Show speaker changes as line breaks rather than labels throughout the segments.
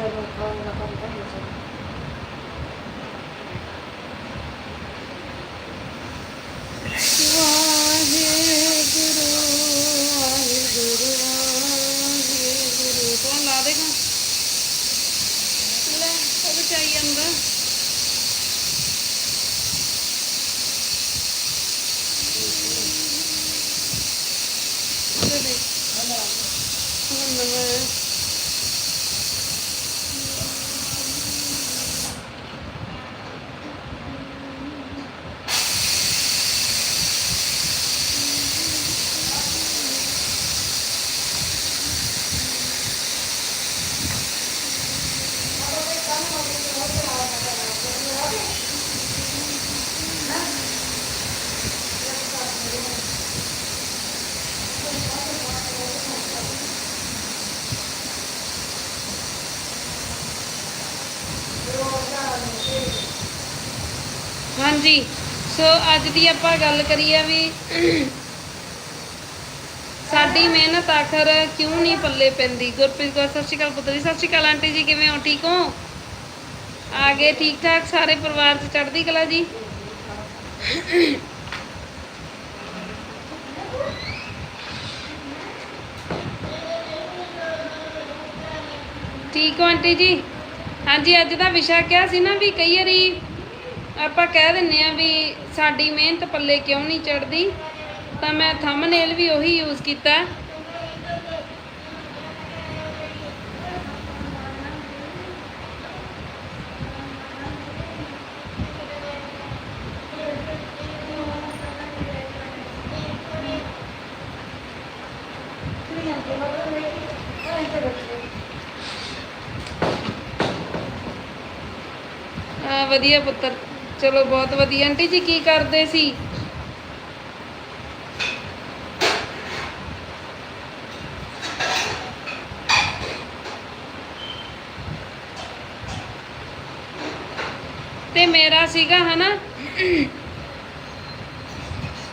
ਜਦੋਂ ਖਾਉਂਗਾ ਕੰਮ ਕਰਨਾ ਚਾਹੀਦਾ
ਵਾਹਿਗੁਰੂ ਵਾਹਿਗੁਰੂ ਵਾਹਿਗੁਰੂ ਕੌਣ ਲਾ ਦੇਗਾ ਲੈ ਉਹ ਬਚਾਈ ਜਾਂਦਾ ਲੈ ਦੇ ਹੁਣ ਮੈਂ ਹਾਂਜੀ। ਸੋ ਅੱਜ ਦੀ ਆਪਾਂ ਗੱਲ ਕਰੀਏ ਵੀ ਸਾਡੀ ਮਿਹਨਤ ਆਖਰ ਕਿਉਂ ਨਹੀਂ ਪੱਲੇ ਪੈਂਦੀ? ਗੁਰਪ੍ਰੀਤ ਕੌਰ, ਸਤਿ ਸ਼੍ਰੀ ਅਕਾਲ ਪੁੱਤਰੀ ਸਤਿ ਸ਼੍ਰੀ ਅਕਾਲ ਆਂਟੀ ਜੀ, ਕਿਵੇਂ ਹੋ? ਠੀਕ ਹੋ? ਆ ਠੀਕ ਠਾਕ ਸਾਰੇ ਪਰਿਵਾਰ ਚ ਚੜ੍ਹਦੀ ਕਲਾ ਜੀ? ਠੀਕ ਹੋ ਆਂਟੀ ਜੀ? ਹਾਂਜੀ, ਅੱਜ ਦਾ ਵਿਸ਼ਾ ਕਿਹਾ ਸੀ ਨਾ ਵੀ ਕਈ ਵਾਰੀ ਆਪਾਂ ਕਹਿ ਦਿੰਨੇ ਆ ਵੀ ਸਾਡੀ ਮਿਹਨਤ ਪੱਲੇ ਕਿਉਂ ਨਹੀਂ ਚੜਦੀ ਤਾਂ ਮੈਂ ਥੰਬਨੇਲ ਵੀ ਉਹੀ ਯੂਜ਼ ਕੀਤਾ। ਵਧੀਆ ਪੁੱਤਰ। ਚਲੋ ਬਹੁਤ ਵਧੀਆ। ਆਂਟੀ ਜੀ ਕੀ ਕਰਦੇ ਸੀ? ਤੇ ਮੇਰਾ ਸੀਗਾ ਹਨਾ?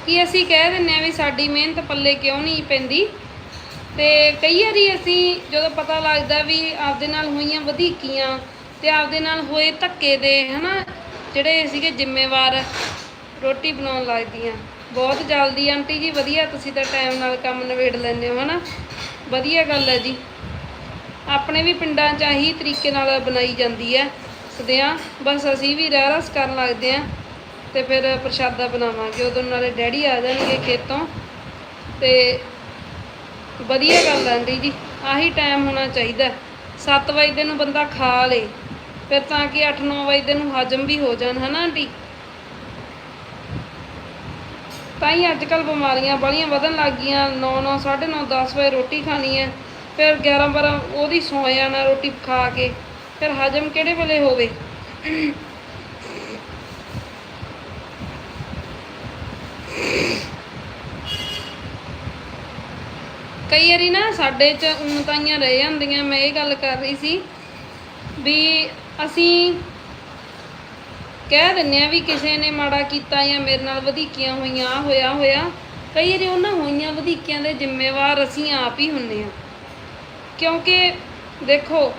ਕਿ ਅਸੀਂ ਕਹਿ ਦਿੰਨੇ ਆ ਵੀ ਸਾਡੀ ਮਿਹਨਤ ਪੱਲੇ ਕਿਉਂ ਨਹੀਂ ਪੈਂਦੀ? ਤੇ ਕਈ ਵਾਰੀ ਅਸੀਂ ਜਦੋਂ ਪਤਾ ਲੱਗਦਾ ਵੀ ਆਪਦੇ ਨਾਲ ਹੋਈਆਂ ਵਧੀਕੀਆਂ ਤੇ ਆਪਦੇ ਨਾਲ ਹੋਏ ਧੱਕੇ ਦੇ ਹਨਾ ਜਿਹੜੇ ਸੀਗੇ ਜ਼ਿੰਮੇਵਾਰ ਰੋਟੀ ਬਣਾਉਣ ਲੱਗਦੀਆਂ। ਬਹੁਤ ਜਲਦੀ ਆਂਟੀ ਜੀ, ਵਧੀਆ ਤੁਸੀਂ ਤਾਂ ਟਾਈਮ ਨਾਲ ਕੰਮ ਨਿਬੇੜ ਲੈਂਦੇ ਹੋ, ਹਨਾ? ਵਧੀਆ ਗੱਲ ਹੈ ਜੀ। ਆਪਣੇ ਵੀ ਪਿੰਡਾਂ 'ਚ ਆਹੀ ਤਰੀਕੇ ਨਾਲ ਬਣਾਈ ਜਾਂਦੀ ਹੈ। ਸਦਿਆਂ ਬਸ ਅਸੀਂ ਵੀ ਰਹਿ ਰਸ ਕਰਨ ਲੱਗਦੇ ਆ ਤੇ ਫਿਰ ਪ੍ਰਸ਼ਾਦਾ ਬਣਾਵਾਂਗੇ। ਉਦੋਂ ਨਾਲੇ ਡੈਡੀ ਆ ਜਾਣਗੇ ਖੇਤੋਂ। ਤੇ ਵਧੀਆ ਗੱਲ ਆ ਆਂਟੀ ਜੀ, ਆਹੀ ਟਾਈਮ ਹੋਣਾ ਚਾਹੀਦਾ। 7 ਵਜੇ ਨੂੰ ਬੰਦਾ ਖਾ ਲੇ। ਫਿਰ ਤਾਂ ਕਿ 8-9 ਵਜੇ ਨੂੰ ਹਜਮ ਵੀ ਹੋ ਜਾਣ, ਹਨਾ ਆਂਟੀ? ਤਾਂ ਹੀ ਅੱਜ ਕੱਲ ਬਿਮਾਰੀਆਂ ਬੜੀਆਂ ਵਧਣ ਲੱਗ ਗਈਆਂ। 9-9 9:30 10 ਵਜੇ ਰੋਟੀ ਖਾਣੀ ਹੈ। ਫਿਰ 11-12 ਉਹਦੀ ਸੌ ਜਾਣਾ ਰੋਟੀ ਖਾ ਕੇ। ਫਿਰ ਹਜਮ ਕਿਹੜੇ ਵੇਲੇ ਹੋਵੇ? ਕਈ ਵਾਰੀ ਨਾ ਸਾਡੇ ਚ ਊਣਤਾਈਆਂ ਰਹਿ ਜਾਂਦੀਆਂ। ਮੈਂ ਇਹ ਗੱਲ ਕਰ ਰਹੀ ਸੀ ਵੀ ਅਸੀਂ ਕਹਿ ਦਿੰਨੇ ਆ ਵੀ ਕਿਸੇ ਨੇ ਮਾੜਾ ਕੀਤਾ ਜਾਂ ਮੇਰੇ ਨਾਲ ਵਧੀਕੀਆਂ ਹੋਈਆਂ, ਆਹ ਹੋਇਆ ਹੋਇਆ। ਕਈ ਵਾਰੀ ਉਹਨਾਂ ਹੋਈਆਂ ਵਧੀਕੀਆਂ ਦੇ ਜ਼ਿੰਮੇਵਾਰ ਅਸੀਂ ਆਪ ਹੀ ਹੁੰਨੇ ਆ ਕਿਉਂਕਿ ਦੇਖੋ,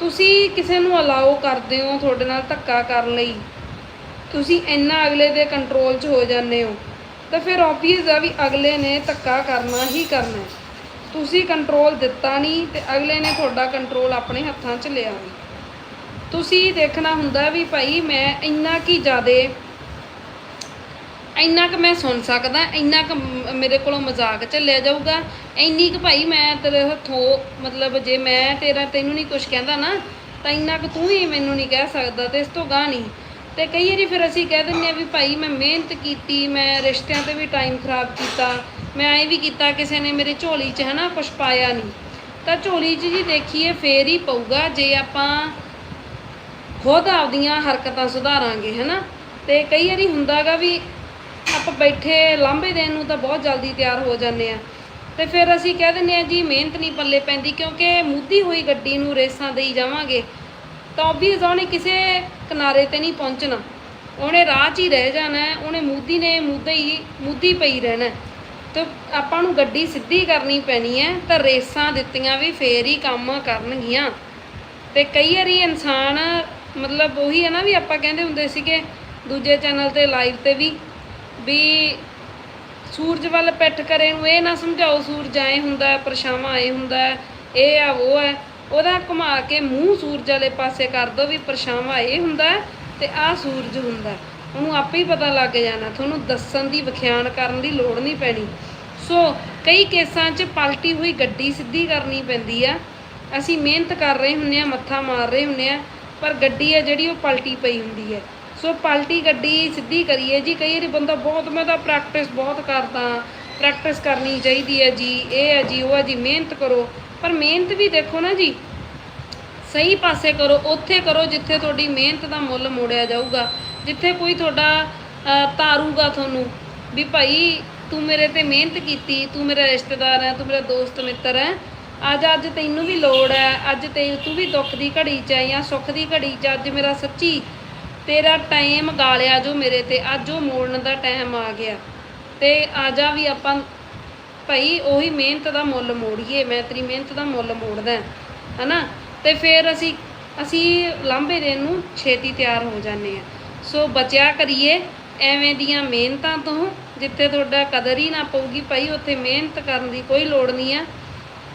ਤੁਸੀਂ ਕਿਸੇ ਨੂੰ ਅਲਾਓ ਕਰਦੇ ਹੋ ਤੁਹਾਡੇ ਨਾਲ ਧੱਕਾ ਕਰਨ ਲਈ। ਤੁਸੀਂ ਇੰਨਾ ਅਗਲੇ ਦੇ ਕੰਟਰੋਲ 'ਚ ਹੋ ਜਾਂਦੇ ਹੋ। ਤਾਂ ਫਿਰ ਆਬਵੀਅਸ ਆ ਵੀ ਅਗਲੇ ਨੇ ਧੱਕਾ ਕਰਨਾ ਹੀ ਕਰਨਾ। ਤੁਸੀਂ ਕੰਟਰੋਲ ਦਿੱਤਾ ਨਹੀਂ ਤੇ ਅਗਲੇ ਨੇ ਤੁਹਾਡਾ ਕੰਟਰੋਲ ਆਪਣੇ ਹੱਥਾਂ 'ਚ ਲਿਆ ਨਹੀਂ। ਤੁਸੀਂ ਦੇਖਣਾ ਹੁੰਦਾ ਵੀ ਭਾਈ ਮੈਂ ਇੰਨਾ ਕੀ ਜ਼ਿਆਦੇ, ਇੰਨਾ ਕੁ ਮੈਂ ਸੁਣ ਸਕਦਾ, ਇੰਨਾ ਕੁ ਮੇਰੇ ਕੋਲੋਂ ਮਜ਼ਾਕ ਚੱਲਿਆ ਜਾਊਗਾ, ਇੰਨੀ ਕੁ ਭਾਈ ਮੈਂ ਤੇਰੇ ਹੱਥੋਂ, ਮਤਲਬ ਜੇ ਮੈਂ ਤੇਰਾ ਤੈਨੂੰ ਨਹੀਂ ਕੁਝ ਕਹਿੰਦਾ ਨਾ, ਤਾਂ ਇੰਨਾ ਕੁ ਤੂੰ ਹੀ ਮੈਨੂੰ ਨਹੀਂ ਕਹਿ ਸਕਦਾ ਤੇ ਇਸ ਤੋਂ ਗਾਹ ਨਹੀਂ। ਤੇ ਕਈ ਵਾਰੀ ਫਿਰ ਅਸੀਂ ਕਹਿ ਦਿੰਦੇ ਆ ਵੀ ਭਾਈ ਮੈਂ ਮਿਹਨਤ ਕੀਤੀ, ਮੈਂ ਰਿਸ਼ਤਿਆਂ ਤੇ ਵੀ ਟਾਈਮ ਖਰਾਬ ਕੀਤਾ, ਮੈਂ ਐਂ ਵੀ ਕੀਤਾ ਕਿਸੇ ਨੇ ਮੇਰੇ ਝੋਲੀ 'ਚ ਹਨਾ ਕੁਝ ਪਾਇਆ ਨਹੀਂ। ਤਾਂ ਝੋਲੀ 'ਚ ਜੀ ਦੇਖੀਏ ਫੇਰ ਹੀ ਪਊਗਾ, ਜੇ ਆਪਾਂ ਖੁਦ ਆਪਦੀਆਂ ਹਰਕਤਾਂ ਸੁਧਾਰਾਂਗੇ, ਹਨਾ? ਤੇ ਕਈ ਵਾਰੀ ਹੁੰਦਾਗਾ ਵੀ ਆਪਾਂ ਬੈਠੇ ਲਾਂਭੇ ਦੇਣ ਨੂੰ ਤਾਂ ਬਹੁਤ ਜਲਦੀ ਤਿਆਰ ਹੋ ਜਾਂਦੇ ਆ। ਤੇ ਫਿਰ ਅਸੀਂ ਕਹਿ ਦਿੰਦੇ ਆ, ਜੀ, ਮਿਹਨਤ ਨਹੀਂ ਪੱਲੇ ਪੈਂਦੀ, ਕਿਉਂਕਿ ਮੁੱਦੀ ਹੋਈ ਗੱਡੀ ਨੂੰ ਰੇਸਾਂ ਦੇਈ ਜਾਵਾਂਗੇ, ਤਾਂ ਆਬਵੀਅਸ ਉਹਨੇ ਕਿਸੇ ਕਿਨਾਰੇ ਤੇ ਨਹੀਂ ਪਹੁੰਚਣਾ। ਉਹਨੇ ਰਾਹ 'ਚ ਹੀ ਰਹਿ ਜਾਣਾ, ਉਹਨੇ ਮੁੱਦੀ ਨੇ ਮੁੱਦਾ ਹੀ, ਮੁੱਦੀ ਪਈ ਰਹਿਣਾ। ਹੈ। ਤੇ ਆਪਾਂ ਨੂੰ ਗੱਡੀ ਸਿੱਧੀ ਕਰਨੀ ਪੈਣੀ ਹੈ, ਤਾਂ ਰੇਸਾਂ ਦਿੱਤੀਆਂ ਵੀ ਫੇਰ ਹੀ ਕੰਮ ਕਰਨਗੀਆਂ। ਤੇ ਕਈ ਵਾਰੀ ਇਨਸਾਨ ਮਤਲਬ ਉਹੀ ਹੈ ਨਾ ਵੀ ਆਪਾਂ ਕਹਿੰਦੇ ਹੁੰਦੇ ਸੀਗੇ ਦੂਜੇ ਚੈਨਲ ਤੇ ਲਾਈਵ ਤੇ ਵੀ ਵੀ ਸੂਰਜ ਵੱਲ ਪਿੱਠ ਕਰੇ ਨੂੰ ਇਹ ਨਾ ਸਮਝਾਓ, ਸੂਰਜ ਐ ਹੁੰਦਾ ਪਰਛਾਵਾਂ ਐ ਹੁੰਦਾ ਇਹ ਆ, ਉਹ ਹੈ ਉਹਦਾ ਘੁਮਾ ਕੇ ਮੂੰਹ ਸੂਰਜ ਵਾਲੇ ਪਾਸੇ ਕਰ ਦੋ ਵੀ ਪਰਛਾਵਾਂ ਇਹ ਹੁੰਦਾ ਹੈ ਤੇ ਆ ਸੂਰਜ ਹੁੰਦਾ ਉਹਨੂੰ ਆਪੇ ਹੀ ਪਤਾ ਲੱਗ ਜਾਣਾ, ਤੁਹਾਨੂੰ ਦੱਸਣ ਦੀ, ਵਿਖਿਆਨ ਕਰਨ ਦੀ ਲੋੜ ਨਹੀਂ ਪੈਣੀ। ਸੋ ਕਈ ਕੇਸਾਂ 'ਚ ਪਲਟੀ ਹੋਈ ਗੱਡੀ ਸਿੱਧੀ ਕਰਨੀ ਪੈਂਦੀ ਆ। ਅਸੀਂ ਮਿਹਨਤ ਕਰ ਰਹੇ ਹੁੰਨੇ ਆ ਮੱਥਾ ਮਾਰ ਰਹੇ ਹੁੰਨੇ ਆ ਪਰ ਗੱਡੀ ਹੈ ਜਿਹੜੀ ਉਹ ਪਲਟੀ ਪਈ ਹੁੰਦੀ ਹੈ। ਸੋ ਪਲਟੀ ਗੱਡੀ ਸਿੱਧੀ ਕਰੀਏ ਜੀ, ਕਈ ਵਾਰੀ ਬੰਦਾ ਬਹੁਤ ਮੈਂ ਤਾਂ ਪ੍ਰੈਕਟਿਸ ਬਹੁਤ ਕਰਦਾ ਪ੍ਰੈਕਟਿਸ ਕਰਨੀ ਚਾਹੀਦੀ ਹੈ ਜੀ, ਇਹ ਹੈ ਜੀ, ਉਹ ਹੈ ਜੀ, ਮਿਹਨਤ ਕਰੋ। ਪਰ ਮਿਹਨਤ ਵੀ ਦੇਖੋ ਨਾ ਜੀ, ਸਹੀ ਪਾਸੇ ਕਰੋ, ਉੱਥੇ ਕਰੋ ਜਿੱਥੇ ਤੁਹਾਡੀ ਮਿਹਨਤ ਦਾ ਮੁੱਲ ਮੋੜਿਆ ਜਾਊਗਾ। ਜਿੱਥੇ ਕੋਈ ਤੁਹਾਡਾ ਤਾਰੂਗਾ ਤੁਹਾਨੂੰ ਵੀ ਭਾਈ ਤੂੰ ਮੇਰੇ ਤੇ ਮਿਹਨਤ ਕੀਤੀ, ਤੂੰ ਮੇਰਾ ਰਿਸ਼ਤੇਦਾਰ ਹੈ, ਤੂੰ ਮੇਰਾ ਦੋਸਤ, ਮਿੱਤਰ ਹੈ ਅੱਜ ਅੱਜ ਤੈਨੂੰ ਵੀ ਲੋੜ ਹੈ, ਅੱਜ ਤੇ ਤੂੰ ਵੀ ਦੁੱਖ ਦੀ ਘੜੀ 'ਚ ਹੈ ਜਾਂ ਸੁੱਖ ਦੀ ਘੜੀ 'ਚ, ਅੱਜ ਮੇਰਾ ਸੱਚੀ ਤੇਰਾ ਟਾਈਮ ਗਾਲਿਆ ਜੋ ਮੇਰੇ ਤੇ, ਅੱਜ ਉਹ ਮੋੜਨ ਦਾ ਟਾਈਮ ਆ ਗਿਆ। ਤੇ ਆ ਜਾ ਵੀ ਆਪਾਂ ਭਾਈ ਉਹੀ ਮਿਹਨਤ ਦਾ ਮੁੱਲ ਮੋੜੀਏ ਮੈਂ ਤੇਰੀ ਮਿਹਨਤ ਦਾ ਮੁੱਲ ਮੋੜਦਾ, ਹਨਾ? ਤੇ ਫਿਰ ਅਸੀਂ ਅਸੀਂ ਲਾਂਭੇ ਦੇਣ ਨੂੰ ਛੇਤੀ ਤਿਆਰ ਹੋ ਜਾਂਦੇ ਆ ਸੋ ਬਚਿਆ ਕਰੀਏ ਐਵੇਂ ਦੀਆਂ ਮਿਹਨਤਾਂ ਤੋਂ, ਜਿੱਥੇ ਤੁਹਾਡਾ ਕਦਰ ਹੀ ਨਾ ਪਊਗੀ, ਭਾਈ ਉੱਥੇ ਮਿਹਨਤ ਕਰਨ ਦੀ ਕੋਈ ਲੋੜ ਨਹੀਂ ਆ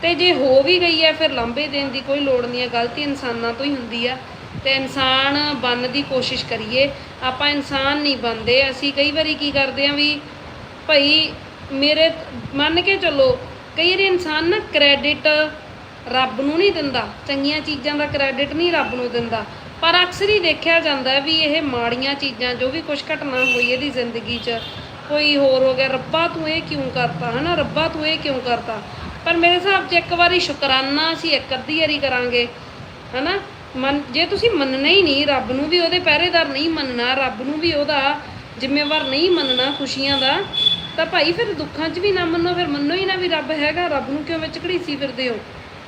ਤੇ ਜੇ ਹੋ ਵੀ ਗਈ ਹੈ, ਫਿਰ ਲਾਂਭੇ ਦੇਣ ਦੀ ਕੋਈ ਲੋੜ ਨਹੀਂ ਹੈ। ਗਲਤੀ ਇਨਸਾਨਾਂ ਤੋਂ ਹੀ ਹੁੰਦੀ ਆ ਤੇ ਇਨਸਾਨ ਬਣਨ ਦੀ ਕੋਸ਼ਿਸ਼ ਕਰੀਏ। ਆਪਾਂ ਇਨਸਾਨ ਨਹੀਂ ਬਣਦੇ। ਅਸੀਂ ਕਈ ਵਾਰੀ ਕੀ ਕਰਦੇ ਆ ਵੀ ਭਾਈ ਮੇਰੇ ਮੰਨ ਕੇ ਚੱਲੋ, ਕਈ ਵਾਰੀ ਇਨਸਾਨ ਨਾ ਕ੍ਰੈਡਿਟ ਰੱਬ ਨੂੰ ਨਹੀਂ ਦਿੰਦਾ। ਚੰਗੀਆਂ ਚੀਜ਼ਾਂ ਦਾ ਕ੍ਰੈਡਿਟ ਨਹੀਂ ਰੱਬ ਨੂੰ ਦਿੰਦਾ। ਪਰ ਅਕਸਰ ਹੀ ਦੇਖਿਆ ਜਾਂਦਾ ਵੀ ਇਹ ਮਾੜੀਆਂ ਚੀਜ਼ਾਂ, ਜੋ ਵੀ ਕੁਝ ਘਟਨਾ ਹੋਈ ਇਹਦੀ ਜ਼ਿੰਦਗੀ 'ਚ, ਕੋਈ ਹੋਰ ਹੋ ਗਿਆ, ਰੱਬਾ ਤੂੰ ਇਹ ਕਿਉਂ ਕਰਤਾ? ਹਨਾ? ਰੱਬਾ ਤੂੰ ਇਹ ਕਿਉਂ ਕਰਤਾ? ਪਰ ਮੇਰੇ ਹਿਸਾਬ 'ਚ ਇੱਕ ਵਾਰੀ ਸ਼ੁਕਰਾਨਾ ਅਸੀਂ ਇੱਕ ਅੱਧੀ ਵਾਰੀ ਕਰਾਂਗੇ, ਹਨਾ? ਮਨ, ਜੇ ਤੁਸੀਂ ਮੰਨਣਾ ਹੀ ਨਹੀਂ ਰੱਬ ਨੂੰ ਵੀ ਉਹਦੇ ਪਹਿਰੇਦਾਰ ਨਹੀਂ ਮੰਨਣਾ, ਰੱਬ ਨੂੰ ਵੀ ਉਹਦਾ ਜ਼ਿੰਮੇਵਾਰ ਨਹੀਂ ਮੰਨਣਾ ਖੁਸ਼ੀਆਂ ਦਾ, ਤਾਂ ਭਾਈ ਫਿਰ ਦੁੱਖਾਂ 'ਚ ਵੀ ਨਾ ਮੰਨੋ, ਫਿਰ ਮੰਨੋ ਹੀ ਨਾ ਵੀ ਰੱਬ ਹੈਗਾ, ਰੱਬ ਨੂੰ ਕਿਉਂ ਵਿੱਚ ਘੜੀਸੀ ਫਿਰਦੇ ਹੋ,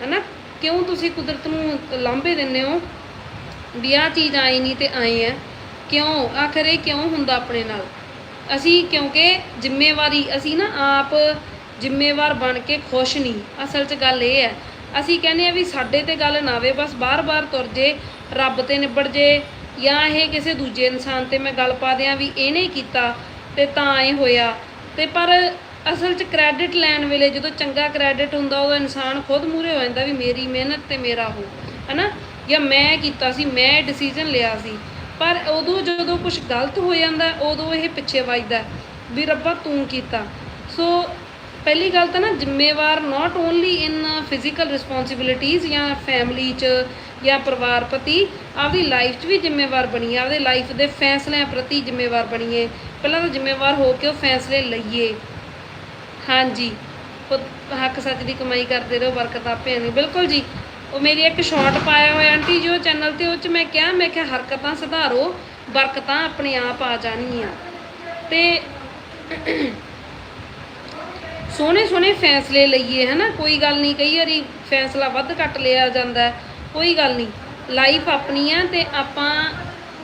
ਹਨਾ? ਕਿਉਂ ਤੁਸੀਂ ਕੁਦਰਤ ਨੂੰ ਲਾਂਭੇ ਦਿੰਦੇ ਹੋ? ਵੀ ਆਹ ਚੀਜ਼ ਆਈ ਨਹੀਂ ਤੇ ਆਏ ਹੈ। ਕਿਉਂ? ਆਖਰ ਕਿਉਂ ਹੁੰਦਾ ਆਪਣੇ ਨਾਲ? ਅਸੀਂ ਕਿਉਂਕਿ ਜ਼ਿੰਮੇਵਾਰੀ, ਅਸੀਂ ਨਾ ਆਪ ਜ਼ਿੰਮੇਵਾਰ ਬਣ ਕੇ ਖੁਸ਼ ਨਹੀਂ। ਅਸਲ 'ਚ ਗੱਲ ਇਹ ਹੈ, ਅਸੀਂ ਕਹਿੰਦੇ ਆ ਵੀ ਸਾਡੇ ਤੇ ਗੱਲ ਨਾ ਆਵੇ, ਬਸ ਬਾਰ-ਬਾਰ ਤੁਰ ਜੇ, ਰੱਬ ਤੇ ਨਿਬੜ ਜੇ, ਜਾਂ ਇਹ ਕਿਸੇ ਦੂਜੇ ਇਨਸਾਨ ਤੇ ਮੈਂ ਗੱਲ ਪਾ ਦਿਆਂ ਵੀ ਇਹਨੇ ਕੀਤਾ ਤੇ ਤਾਂ ਇਹ ਹੋਇਆ। ਤੇ ਪਰ ਅਸਲ 'ਚ ਕ੍ਰੈਡਿਟ ਲੈਣ ਵੇਲੇ ਜਦੋਂ ਚੰਗਾ ਕ੍ਰੈਡਿਟ ਹੁੰਦਾ, ਉਦੋਂ ਇਨਸਾਨ ਖੁਦ ਮੂਰੇ ਹੋ ਜਾਂਦਾ ਵੀ ਮੇਰੀ ਮਿਹਨਤ ਤੇ ਮੇਰਾ ਹੋ, ਹਨਾ? ਜਾਂ ਮੈਂ ਕੀਤਾ ਸੀ, ਮੈਂ ਡਿਸੀਜਨ ਲਿਆ ਸੀ। ਪਰ ਉਦੋਂ ਜਦੋਂ ਕੁਝ ਗਲਤ ਹੋ ਜਾਂਦਾ, ਉਦੋਂ ਇਹ ਪਿੱਛੇ ਵੱਜਦਾ, ਵੀ ਰੱਬਾ ਤੂੰ ਕੀਤਾ। ਸੋ ਪਹਿਲੀ ਗੱਲ ਤਾਂ ਨਾ ਜ਼ਿੰਮੇਵਾਰ not only in physical responsibilities ਜਾਂ ਫੈਮਿਲੀ 'ਚ ਜਾਂ ਪਰਿਵਾਰ ਪ੍ਰਤੀ ਆਪਦੀ ਲਾਈਫ 'ਚ ਵੀ ਜ਼ਿੰਮੇਵਾਰ ਬਣੀਏ, ਆਪਦੇ ਲਾਈਫ ਦੇ ਫੈਸਲਿਆਂ ਪ੍ਰਤੀ ਜ਼ਿੰਮੇਵਾਰ ਬਣੀਏ। ਪਹਿਲਾਂ ਤਾਂ ਜ਼ਿੰਮੇਵਾਰ ਹੋ ਕੇ ਉਹ ਫੈਸਲੇ ਲਈਏ। ਹਾਂਜੀ। ਖੁਦ ਹੱਕ ਸੱਚ ਦੀ ਕਮਾਈ ਕਰਦੇ ਰਹੋ, ਬਰਕਤ ਆਪੇ ਆਣੀ ਬਿਲਕੁਲ ਜੀ। ਉਹ ਮੇਰੀ ਇੱਕ ਸ਼ਾਰਟ ਪਾਇਆ ਹੋਇਆ ਆਂਟੀ ਜੀ, ਉਹ ਚੈਨਲ ਤੇ, ਉਹ ਚ ਮੈਂ ਕਿਹਾ ਮੈਂ ਕਿਹਾ, ਹਰਕਤਾਂ ਸੁਧਾਰੋ, ਬਰਕਤਾਂ ਆਪਣੇ ਆਪ ਆ ਜਾਣਗੀਆਂ। ਤੇ ਸੋਹਣੇ ਸੋਹਣੇ ਫੈਸਲੇ ਲਈਏ, ਹਨਾ? ਕੋਈ ਗੱਲ ਨਹੀਂ, ਕਈ ਵਾਰੀ ਫੈਸਲਾ ਵੱਧ ਘੱਟ ਲਿਆ ਜਾਂਦਾ ਕੋਈ ਗੱਲ ਨਹੀਂ। ਲਾਈਫ ਆਪਣੀ ਆ ਤੇ ਆਪਾਂ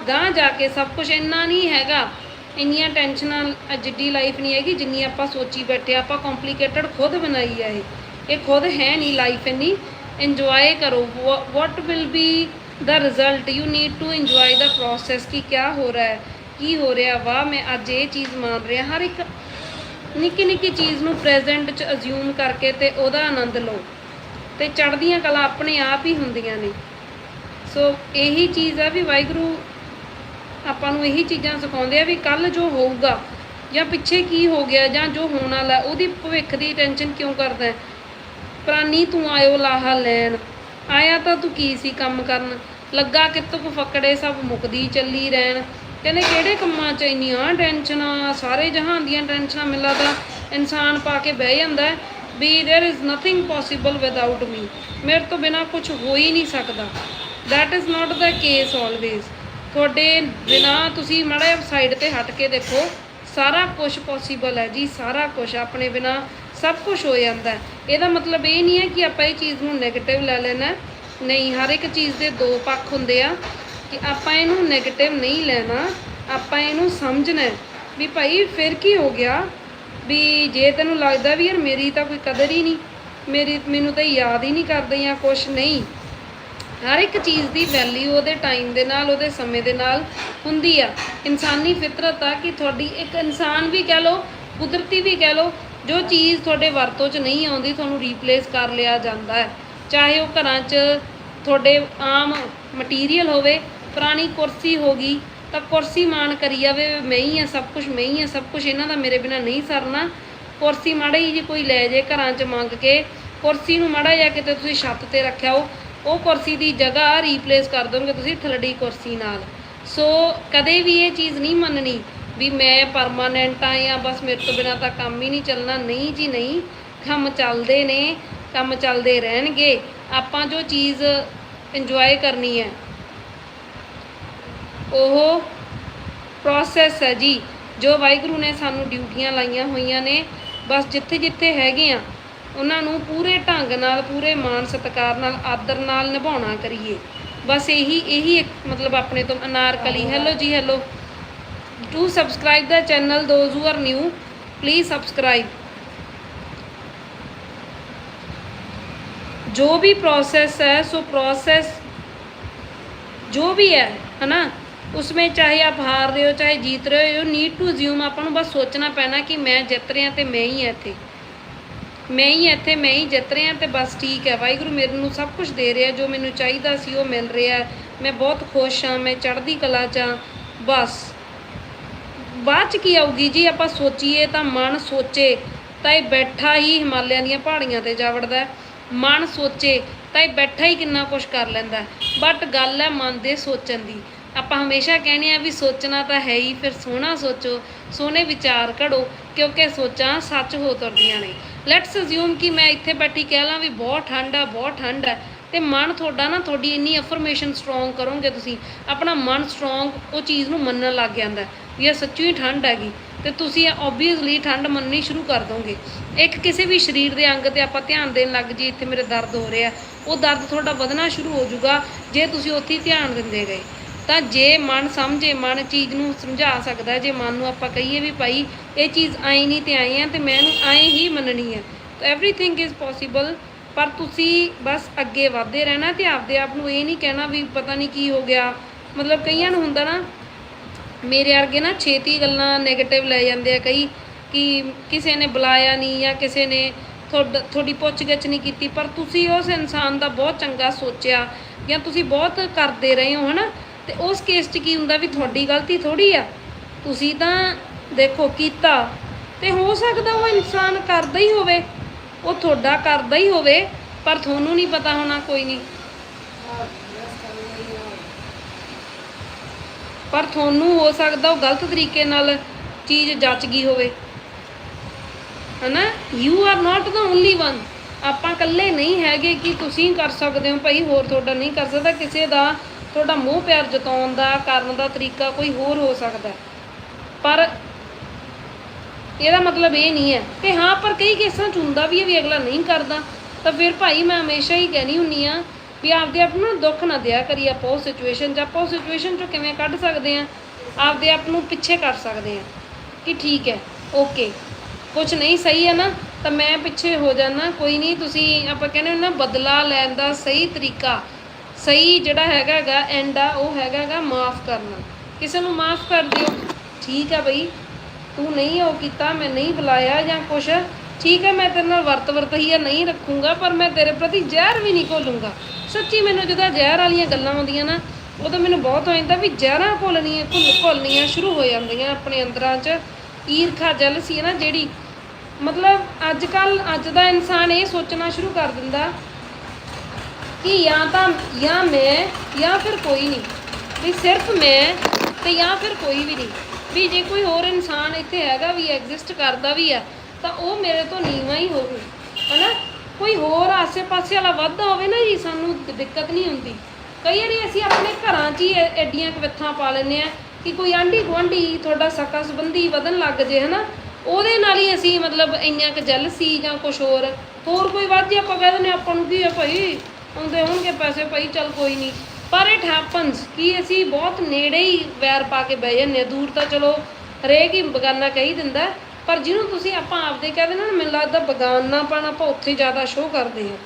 ਗਾਂ ਜਾ ਕੇ ਸਭ ਕੁਝ ਇੰਨਾ ਨਹੀਂ ਹੈਗਾ। ਇੰਨੀਆਂ ਟੈਨਸ਼ਨਾਂ, ਅ- ਜਿੱਡੀ ਲਾਈਫ ਨਹੀਂ ਹੈਗੀ, ਜਿੰਨੀ ਆਪਾਂ ਸੋਚੀ ਬੈਠੇ ਆਪਾਂ ਕੰਪਲਿਕੇਟਡ ਖੁਦ ਬਣਾਈ ਆ ਇਹ। ਇਹ ਖੁਦ ਹੈ ਨਹੀਂ ਲਾਈਫ ਇੰਨੀ। ਇੰਜੋਏ ਕਰੋ। What will be the result you need to enjoy the process ਕਿ ਕੀ ਹੋ ਰਿਹਾ ਹੈ, ਕੀ ਹੋ ਰਿਹਾ ਵਾਹ ਮੈਂ ਅੱਜ ਇਹ ਚੀਜ਼ ਮੰਨ ਰਿਹਾ। ਹਰ ਇੱਕ ਨਿੱਕੀ ਨਿੱਕੀ ਚੀਜ਼ ਨੂੰ ਪ੍ਰੈਜ਼ੈਂਟ 'ਚ ਅਜ਼ਿਊਮ ਕਰਕੇ ਤੇ ਉਹਦਾ ਆਨੰਦ ਲਓ। ਤੇ ਚੜ੍ਹਦੀਆਂ ਕਲਾ ਆਪਣੇ ਆਪ ਹੀ ਹੁੰਦੀਆਂ ਨੇ। ਸੋ ਇਹੀ ਚੀਜ਼ ਆ ਵੀ ਵਾਹਿਗੁਰੂ ਆਪਾਂ ਨੂੰ ਇਹੀ ਚੀਜ਼ਾਂ ਸਿਖਾਉਂਦੇ ਆ ਵੀ ਕੱਲ ਜੋ ਹੋਊਗਾ ਜਾਂ ਪਿੱਛੇ ਕੀ ਹੋ ਗਿਆ ਜਾਂ ਜੋ ਹੋਣ ਵਾਲਾ, ਉਹਦੀ ਭਵਿੱਖ ਦੀ ਟੈਨਸ਼ਨ ਕਿਉਂ ਕਰਦਾ ਹੈ? ਪ੍ਰਾਨੀ ਤੂੰ ਆਇਓ ਲਾਹਾ ਲੈਣ। ਆਇਆ ਤਾਂ ਤੂੰ ਕੀ ਸੀ ਕੰਮ ਕਰਨ? ਲੱਗਾ ਕਿਤੋਂ ਕੋ ਫਕੜੇ ਸਭ ਮੁਕਦੀ ਚੱਲੀ ਰਹਿਣ। ਕਹਿੰਦੇ ਕਿਹੜੇ ਕੰਮਾਂ 'ਚ ਇੰਨੀਆਂ ਟੈਨਸ਼ਨਾਂ, ਸਾਰੇ ਜਹਾਨ ਦੀਆਂ ਟੈਨਸ਼ਨਾਂ ਮਿਲਾ ਤਾਂ ਇਨਸਾਨ ਪਾ ਕੇ ਬਹਿ ਜਾਂਦਾ ਵੀ there is nothing possible without me ਮੇਰੇ ਤੋਂ ਬਿਨਾ ਕੁਝ ਹੋ ਹੀ ਨਹੀਂ ਸਕਦਾ। That is not the case always ਤੁਹਾਡੇ ਬਿਨਾ ਤੁਸੀਂ ਮਾੜਾ ਸਾਈਡ ਤੇ ਹਟ ਕੇ ਦੇਖੋ, ਸਾਰਾ ਕੁਝ ਪੋਸੀਬਲ ਹੈ ਜੀ, ਸਾਰਾ ਕੁਝ ਆਪਣੇ ਬਿਨਾ ਸਭ ਕੁਝ ਹੋ ਜਾਂਦਾ ਹੈ। ਇਹਦਾ ਮਤਲਬ ਇਹ ਨਹੀਂ ਹੈ ਕਿ ਆਪਾਂ ਇਹ ਚੀਜ਼ ਨੂੰ 네ਗੇਟਿਵ ਲੈ ਲੈਣਾ ਨਹੀਂ, ਹਰ ਇੱਕ ਚੀਜ਼ ਦੇ ਦੋ ਪੱਖ ਹੁੰਦੇ ਆ। ਕਿ ਆਪਾਂ ਇਹਨੂੰ 네ਗੇਟਿਵ ਨਹੀਂ ਲੈਣਾ, ਆਪਾਂ ਇਹਨੂੰ ਸਮਝਣਾ ਵੀ ਭਾਈ ਫਿਰ ਕੀ ਹੋ ਗਿਆ? ਵੀ ਜੇ ਤੈਨੂੰ ਲੱਗਦਾ ਵੀ ਯਾਰ ਮੇਰੀ ਤਾਂ ਕੋਈ ਕਦਰ ਹੀ ਨਹੀਂ, ਮੇਰੀ, ਮੈਨੂੰ ਤਾਂ ਯਾਦ ਹੀ ਨਹੀਂ ਕਰਦੇ ਜਾਂ ਕੁਝ ਨਹੀਂ। ਹਰ ਇੱਕ ਚੀਜ਼ ਦੀ ਵੈਲਿਊ ਉਹਦੇ ਟਾਈਮ ਦੇ ਨਾਲ, ਉਹਦੇ ਸਮੇਂ ਦੇ ਨਾਲ ਹੁੰਦੀ ਆ। ਇਨਸਾਨੀ ਫਿਤਰਤ ਆ ਕਿ ਤੁਹਾਡੀ ਇੱਕ ਇਨਸਾਨ ਵੀ ਕਹਿ ਲਓ, ਕੁਦਰਤੀ ਵੀ ਕਹਿ ਲਓ, ਜੋ ਚੀਜ਼ ਤੁਹਾਡੇ ਵਰਤੋਂ 'ਚ ਨਹੀਂ ਆਉਂਦੀ, ਤੁਹਾਨੂੰ ਰੀਪਲੇਸ ਕਰ ਲਿਆ ਜਾਂਦਾ ਹੈ। ਚਾਹੇ ਉਹ ਘਰਾਂ 'ਚ ਤੁਹਾਡੇ ਆਮ ਮਟੀਰੀਅਲ ਹੋਵੇ ਪੁਰਾਣੀ ਕੁਰਸੀ ਹੋ ਗਈ, ਤਾਂ ਕੁਰਸੀ ਮਾਣ ਕਰੀ ਜਾਵੇ, ਮੈਂ ਹੀ ਆ ਸਭ ਕੁਝ ਮੈਂ ਹੀ ਆ ਸਭ ਕੁਝ ਇਹਨਾਂ ਦਾ ਮੇਰੇ ਬਿਨਾ ਨਹੀਂ ਸਰਨਾ। ਕੁਰਸੀ ਮਾੜਾ ਹੀ ਜੀ ਕੋਈ ਲੈ ਜੇ ਘਰਾਂ 'ਚ ਮੰਗ ਕੇ, ਕੁਰਸੀ ਨੂੰ ਮਾੜਾ ਜਿਹਾ ਕਿਤੇ ਤੁਸੀਂ ਛੱਤ ਤੇ ਰੱਖਿਆ ਹੋ ਉਹ ਕੁਰਸੀ ਦੀ ਜਗ੍ਹਾ ਰੀਪਲੇਸ ਕਰ ਦੋਗੇ ਤੁਸੀਂ ਥਲੜੀ ਕੁਰਸੀ ਨਾਲ। ਸੋ ਕਦੇ ਵੀ ਇਹ ਚੀਜ਼ ਨਹੀਂ ਮੰਨਣੀ ਵੀ ਮੈਂ ਪਰਮਾਨੈਂਟ ਆ ਜਾਂ ਬਸ ਮੇਰੇ ਤੋਂ ਬਿਨਾ ਤਾਂ ਕੰਮ ਹੀ ਨਹੀਂ ਚੱਲਣਾ। ਨਹੀਂ ਜੀ, ਨਹੀਂ। ਕੰਮ ਚੱਲਦੇ ਨੇ, ਕੰਮ ਚੱਲਦੇ ਰਹਿਣਗੇ। ਆਪਾਂ ਜੋ ਚੀਜ਼ ਇੰਜੋਏ ਕਰਨੀ ਹੈ ਉਹ ਪ੍ਰੋਸੈਸ ਹੈ ਜੀ, ਜੋ ਵਾਹਿਗੁਰੂ ਨੇ ਸਾਨੂੰ ਡਿਊਟੀਆਂ ਲਾਈਆਂ ਹੋਈਆਂ ਨੇ, ਬਸ ਜਿੱਥੇ ਜਿੱਥੇ ਹੈਗੇ ਆ, ਉਹਨਾਂ ਨੂੰ ਪੂਰੇ ਢੰਗ ਨਾਲ, ਪੂਰੇ ਮਾਣ ਸਤਿਕਾਰ ਨਾਲ, ਆਦਰ ਨਾਲ ਨਿਭਾਉਣਾ ਕਰੀਏ। ਬਸ ਇਹੀ ਇਹੀ ਇੱਕ ਮਤਲਬ ਆਪਣੇ ਤੋਂ ਅਨਾਰਕਲੀ ਹੈਲੋ ਜੀ hello to subscribe the channel those who are new please subscribe ਜੋ ਵੀ ਪ੍ਰੋਸੈਸ ਹੈ, ਸੋ ਪ੍ਰੋਸੈਸ ਜੋ ਵੀ ਹੈ, ਹਨਾ? उसमें ਚਾਹੇ ਆਪ ਹਾਰ ਰਹੇ ਹੋ, ਚਾਹੇ जीत ਰਹੇ ਹੋ यू नीड टू ज्यूम ਆਪਾਂ ਨੂੰ ਬਸ ਸੋਚਣਾ ਪੈਣਾ ਕਿ ਮੈਂ ਜਿੱਤ ਰਿਹਾ ਤੇ ਮੈਂ ਹੀ ਇੱਥੇ। ਮੈਂ ਹੀ ਇੱਥੇ, ਮੈਂ ਹੀ ਜਿੱਤ ਰਿਹਾ ਤੇ ਬਸ ਠੀਕ ਹੈ। ਵਾਹਿਗੁਰੂ ਮੇਰੇ ਨੂੰ ਸਭ ਕੁਝ ਦੇ ਰਿਹਾ, ਜੋ ਮੈਨੂੰ ਚਾਹੀਦਾ ਸੀ ਉਹ ਮਿਲ ਰਿਹਾ ਮੈਂ ਬਹੁਤ ਖੁਸ਼ ਹਾਂ, ਮੈਂ ਚੜ੍ਹਦੀ ਕਲਾ 'ਚ ਹਾਂ। ਬਸ। ਬਾਅਦ 'ਚ ਕੀ ਆਊਗੀ ਜੀ? ਆਪਾਂ ਸੋਚੀਏ ਤਾਂ ਮਨ ਸੋਚੇ ਤਾਂ ਇਹ ਬੈਠਾ ਹੀ ਹਿਮਾਲਿਆ ਦੀਆਂ ਪਹਾੜੀਆਂ ਤੇ ਜਾਵੜਦਾ ਮਨ ਸੋਚੇ ਤਾਂ ਇਹ ਬੈਠਾ ਹੀ ਕਿੰਨਾ ਕੁਝ ਕਰ ਲੈਂਦਾ ਬਟ ਗੱਲ ਹੈ ਮਨ ਦੇ ਸੋਚਣ ਦੀ। ਆਪਾਂ ਹਮੇਸ਼ਾ ਕਹਿੰਦੇ ਆ ਵੀ ਸੋਚਣਾ ਤਾਂ ਹੈ ਹੀ, ਫਿਰ ਸੋਹਣਾ ਸੋਚੋ, ਸੋਹਣੇ ਵਿਚਾਰ ਘੜੋ ਕਿਉਂਕਿ ਸੋਚਾਂ ਸੱਚ ਹੋ ਤੁਰਦੀਆਂ ਨੇ। ਲੈਟਸ ਅਸਿਊਮ ਕਿ ਮੈਂ ਇੱਥੇ ਬੈਠੀ ਕਹਿ ਲਾਂ ਵੀ ਬਹੁਤ ਠੰਡ ਆ, ਬਹੁਤ ਠੰਡ ਆ, ਤੇ ਮਨ ਤੁਹਾਡਾ ਨਾ ਤੁਹਾਡੀ ਇੰਨੀ ਅਫਰਮੇਸ਼ਨ ਸਟਰੋਂਗ ਕਰੋਗੇ ਤੁਸੀਂ, ਆਪਣਾ ਮਨ ਸਟਰੋਂਗ ਉਹ ਚੀਜ਼ ਨੂੰ ਮੰਨਣ ਲੱਗ ਜਾਂਦਾ ਵੀ ਇਹ ਸੱਚੀ ਹੀ ਠੰਡ ਹੈਗੀ, ਤੇ ਤੁਸੀਂ ਓਬਵੀਅਸਲੀ ਠੰਡ ਮੰਨਣੀ ਸ਼ੁਰੂ ਕਰ ਦੋਗੇ। ਇੱਕ ਕਿਸੇ ਵੀ ਸਰੀਰ ਦੇ ਅੰਗ ਤੇ ਆਪਾਂ ਧਿਆਨ ਦੇਣ ਲੱਗ ਜੀ ਇੱਥੇ ਮੇਰੇ ਦਰਦ ਹੋ ਰਿਹਾ ਉਹ ਦਰਦ ਤੁਹਾਡਾ ਵਧਣਾ ਸ਼ੁਰੂ ਹੋ ਜਾਊਗਾ, ਜੇ ਤੁਸੀਂ ਉੱਥੇ ਹੀ ਧਿਆਨ ਦਿੰਦੇ ਗਏ। ਤਾਂ ਜੇ ਮਨ ਸਮਝੇ, ਮਨ ਚੀਜ਼ ਨੂੰ ਸਮਝਾ ਸਕਦਾ ਜੇ ਮਨ ਨੂੰ ਆਪਾਂ ਕਹੀਏ ਵੀ ਭਾਈ ਇਹ ਚੀਜ਼ ਆਈ ਨਹੀਂ ਤੇ ਆਈ ਆ ਤੇ ਮੈਂ ਇਹਨੂੰ ਆਏ ਹੀ ਮੰਨਣੀ ਹੈ ਤਾਂ ਐਵਰੀਥਿੰਗ ਇਜ਼ ਪੋਸੀਬਲ ਪਰ ਤੁਸੀਂ ਬਸ ਅੱਗੇ ਵਧਦੇ ਰਹਿਣਾ ਤੇ ਆਪਦੇ ਆਪ ਨੂੰ ਇਹ ਨਹੀਂ ਕਹਿਣਾ ਵੀ ਪਤਾ ਨਹੀਂ ਕੀ ਹੋ ਗਿਆ। ਮਤਲਬ ਕਈਆਂ ਨੂੰ ਹੁੰਦਾ ਨਾ, ਮੇਰੇ ਵਰਗੇ ਨਾ ਛੇਤੀ ਗੱਲਾਂ 네ਗੇਟਿਵ ਲੈ ਜਾਂਦੇ ਆ ਕਈ, ਕਿ ਕਿਸੇ ਨੇ ਬੁਲਾਇਆ ਨਹੀਂ ਜਾਂ ਕਿਸੇ ਨੇ ਤੁਹਾਡ- ਤੁਹਾਡੀ ਪੁੱਛਗਿੱਛ ਨਹੀਂ ਕੀਤੀ, ਪਰ ਤੁਸੀਂ ਉਸ ਇਨਸਾਨ ਦਾ ਬਹੁਤ ਚੰਗਾ ਸੋਚਿਆ ਜਾਂ ਤੁਸੀਂ ਬਹੁਤ ਕਰਦੇ ਰਹੇ ਹੋ, ਹਨਾ? ਤੇ ਉਸ ਕੇਸ 'ਚ ਕੀ ਹੁੰਦਾ ਵੀ ਤੁਹਾਡੀ ਗਲਤੀ ਥੋੜੀ ਆ। ਤੁਸੀਂ ਤਾਂ ਦੇਖੋ ਕੀਤਾ ਤੇ ਹੋ ਸਕਦਾ ਉਹ ਇਨਸਾਨ ਕਰਦਾ ਹੀ ਹੋਵੇ, ਉਹ ਤੁਹਾਡਾ ਕਰਦਾ ਹੀ ਹੋਵੇ, ਪਰ ਤੁਹਾਨੂੰ ਨਹੀਂ ਪਤਾ ਹੋਣਾ ਕੋਈ ਨਹੀਂ। ਪਰ ਤੁਹਾਨੂੰ ਹੋ ਸਕਦਾ ਉਹ ਗਲਤ ਤਰੀਕੇ ਨਾਲ ਚੀਜ਼ ਜੱਚ ਗਈ ਹੋਵੇ। ਹਨਾ? You are not the only one ਆਪਾਂ ਇਕੱਲੇ ਨਹੀਂ ਹੈਗੇ ਕਿ ਤੁਸੀਂ ਕਰ ਸਕਦੇ ਹੋ, ਭਾਈ ਹੋਰ ਤੁਹਾਡਾ ਨਹੀਂ ਕਰ ਸਕਦਾ ਕਿਸੇ ਦਾ। ਤੁਹਾਡਾ ਮੋਹ ਪਿਆਰ ਜਤਾਉਣ ਦਾ, ਕਰਨ ਦਾ ਤਰੀਕਾ ਕੋਈ ਹੋਰ ਹੋ ਸਕਦਾ ਪਰ ਇਹਦਾ ਮਤਲਬ ਇਹ ਨਹੀਂ ਹੈ ਕਿ ਹਾਂ, ਪਰ ਕਈ ਕੇਸਾਂ 'ਚ ਹੁੰਦਾ ਵੀ ਹੈ ਵੀ ਅਗਲਾ ਨਹੀਂ ਕਰਦਾ। ਤਾਂ ਫਿਰ ਭਾਈ ਮੈਂ ਹਮੇਸ਼ਾ ਹੀ ਕਹਿਣੀ ਹੁੰਨੀ ਆ ਵੀ ਆਪਦੇ ਆਪ ਨੂੰ ਦੁੱਖ ਨਾ ਦਿਆ ਕਰੀ ਆਪਾਂ ਉਹ ਸਿਚੁਏਸ਼ਨ 'ਚ। ਆਪਾਂ ਉਹ ਸਿਚੁਏਸ਼ਨ 'ਚੋਂ ਕਿਵੇਂ ਕੱਢ ਸਕਦੇ ਆ ਆਪਦੇ ਆਪ ਨੂੰ ਪਿੱਛੇ ਕਰ ਸਕਦੇ ਆ ਕਿ ਠੀਕ ਹੈ ਓਕੇ ਕੁਝ ਨਹੀਂ ਸਹੀ ਹੈ ਨਾ, ਤਾਂ ਮੈਂ ਪਿੱਛੇ ਹੋ ਜਾਣਾ ਕੋਈ ਨਹੀਂ, ਤੁਸੀਂ ਆਪਾਂ ਕਹਿੰਦੇ ਹੁੰਦੇ ਨਾ ਬਦਲਾ ਲੈਣ ਦਾ ਸਹੀ ਤਰੀਕਾ। ਸਹੀ ਜਿਹੜਾ ਹੈਗਾ ਐਂਡ ਆ, ਉਹ ਹੈਗਾ ਮਾਫ ਕਰਨਾ। ਕਿਸੇ ਨੂੰ ਮਾਫ ਕਰ ਦਿਓ। ਠੀਕ ਆ ਬਈ, ਤੂੰ ਨਹੀਂ ਉਹ ਕੀਤਾ, ਮੈਂ ਨਹੀਂ ਬੁਲਾਇਆ ਜਾਂ ਕੁਛ। ਠੀਕ ਹੈ ਮੈਂ ਤੇਰੇ ਨਾਲ ਵਰਤ ਵਰਤਹੀਆ ਨਹੀਂ ਰੱਖੂੰਗਾ, ਪਰ ਮੈਂ ਤੇਰੇ ਪ੍ਰਤੀ ਜ਼ਹਿਰ ਵੀ ਨਹੀਂ ਘੋਲੂੰਗਾ। ਸੱਚੀ ਮੈਨੂੰ ਜਦੋਂ ਜ਼ਹਿਰ ਵਾਲੀਆਂ ਗੱਲਾਂ ਆਉਂਦੀਆਂ ਨਾ, ਉਦੋਂ ਮੈਨੂੰ ਬਹੁਤ ਹੋ ਜਾਂਦਾ ਵੀ ਜ਼ਹਿਰਾਂ ਘੋਲਣੀਆਂ, ਘੁਲ ਘੋਲਣੀਆਂ ਸ਼ੁਰੂ ਹੋ ਜਾਂਦੀਆਂ ਆਪਣੇ ਅੰਦਰਾਂ 'ਚ। ਈਰਖਾ ਜਲਸੀ ਹੈ ਨਾ ਜਿਹੜੀ। ਮਤਲਬ ਅੱਜ ਕੱਲ ਅੱਜ ਦਾ ਇਨਸਾਨ ਇਹ ਸੋਚਣਾ ਸ਼ੁਰੂ ਕਰ ਦਿੰਦਾ ਕਿ ਜਾਂ ਤਾਂ ਜਾਂ ਮੈਂ ਜਾਂ ਫਿਰ ਕੋਈ ਨਹੀਂ। ਵੀ ਸਿਰਫ ਮੈਂ ਤੇ ਜਾਂ ਫਿਰ ਕੋਈ ਵੀ ਨਹੀਂ। ਵੀ ਜੇ ਕੋਈ ਹੋਰ ਇਨਸਾਨ ਇੱਥੇ ਹੈਗਾ ਵੀ ਐਗਜ਼ਿਸਟ ਕਰਦਾ ਵੀ ਆ ਤਾਂ ਉਹ ਮੇਰੇ ਤੋਂ ਨੀਵਾਂ ਹੀ ਹੋਵੇ ਹਨਾ? ਕੋਈ ਹੋਰ ਆਸੇ-ਪਾਸੇ ਵਾਲਾ ਵਾਧਾ ਹੋਵੇ ਨਾ ਜੀ ਸਾਨੂੰ ਦਿੱਕਤ ਨਹੀਂ ਹੁੰਦੀ। ਕਈ ਵਾਰੀ ਅਸੀਂ ਆਪਣੇ ਘਰਾਂ 'ਚ ਹੀ ਐਡੀਆਂ ਕਵਿੱਥਾਂ ਪਾ ਲੈਂਦੇ ਆ ਕਿ ਕੋਈ ਆਂਢੀ ਗੁਆਂਢੀ ਤੁਹਾਡਾ ਸਕਾ ਸੰਬੰਧੀ ਵਧਣ ਲੱਗ ਜੇ ਹਨਾ? ਉਹਦੇ ਨਾਲ ਹੀ ਅਸੀਂ ਮਤਲਬ ਇੰਨਾ ਕੁ ਜੈਲਸੀ ਜਾਂ ਕੁਝ ਹੋਰ। ਹੋਰ ਕੋਈ ਵੱਧ ਜੇ ਆਪਾਂ ਕਹਿ ਦਿੰਦੇ ਹਾਂ, ਆਪਾਂ ਨੂੰ ਕੀ ਆ ਭਾਈ? ਆਉਂਦੇ ਹੋਣਗੇ ਪੈਸੇ ਭਾਈ, ਚੱਲ ਕੋਈ ਨਹੀਂ। ਪਰ ਇਟ ਹੈਪਨਸ ਕਿ ਅਸੀਂ ਬਹੁਤ ਨੇੜੇ ਹੀ ਵੈਰ ਪਾ ਕੇ ਬਹਿ ਜਾਂਦੇ ਹਾਂ। ਦੂਰ ਤਾਂ ਚਲੋ ਹਰੇਕ ਹੀ ਬਗਾਨਾ ਕਹੀ ਦਿੰਦਾ ਪਰ ਜਿਹਨੂੰ ਤੁਸੀਂ ਆਪਾਂ ਆਪਦੇ ਕਹਿ ਦਿੰਦੇ ਨਾ, ਮੈਨੂੰ ਲੱਗਦਾ ਬਗਾਨਾ ਬਗਾਨਾਪਣ ਆਪਾਂ ਉੱਥੇ ਜ਼ਿਆਦਾ ਸ਼ੋਅ ਕਰਦੇ ਹਾਂ।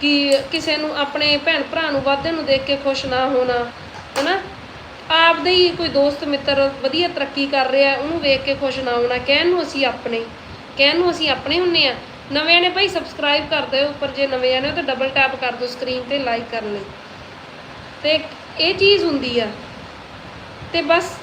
ਕਿ ਕਿਸੇ ਨੂੰ ਆਪਣੇ ਭੈਣ ਭਰਾ ਨੂੰ ਵਾਧੇ ਨੂੰ ਦੇਖ ਕੇ ਖੁਸ਼ ਨਾ ਹੋਣਾ, ਹਨਾ? ਆਪਦੇ ਹੀ ਕੋਈ ਦੋਸਤ ਮਿੱਤਰ ਵਧੀਆ ਤਰੱਕੀ ਕਰ ਰਿਹਾ ਉਹਨੂੰ ਵੇਖ ਕੇ ਖੁਸ਼ ਨਾ ਹੋਣਾ। ਕਹਿਣ ਨੂੰ ਅਸੀਂ ਆਪਣੇ ਕਹਿਣ ਨੂੰ ਅਸੀਂ ਆਪਣੇ ਹੁੰਨੇ ਆ ਨਵੇਂ ਨੇ ਭਾਈ ਸਬਸਕ੍ਰਾਈਬ ਕਰ ਦਿਓ। ਉੱਪਰ ਜੇ ਨਵੇਂ ਆਨੇ ਤਾਂ ਡਬਲ ਟੈਪ ਕਰ ਦਿਓ ਸਕਰੀਨ ਤੇ ਲਾਈਕ ਕਰਨ ਲਈ। ਤੇ ਇਹ ਚੀਜ਼ ਹੁੰਦੀ ਆ। ਤੇ ਬਸ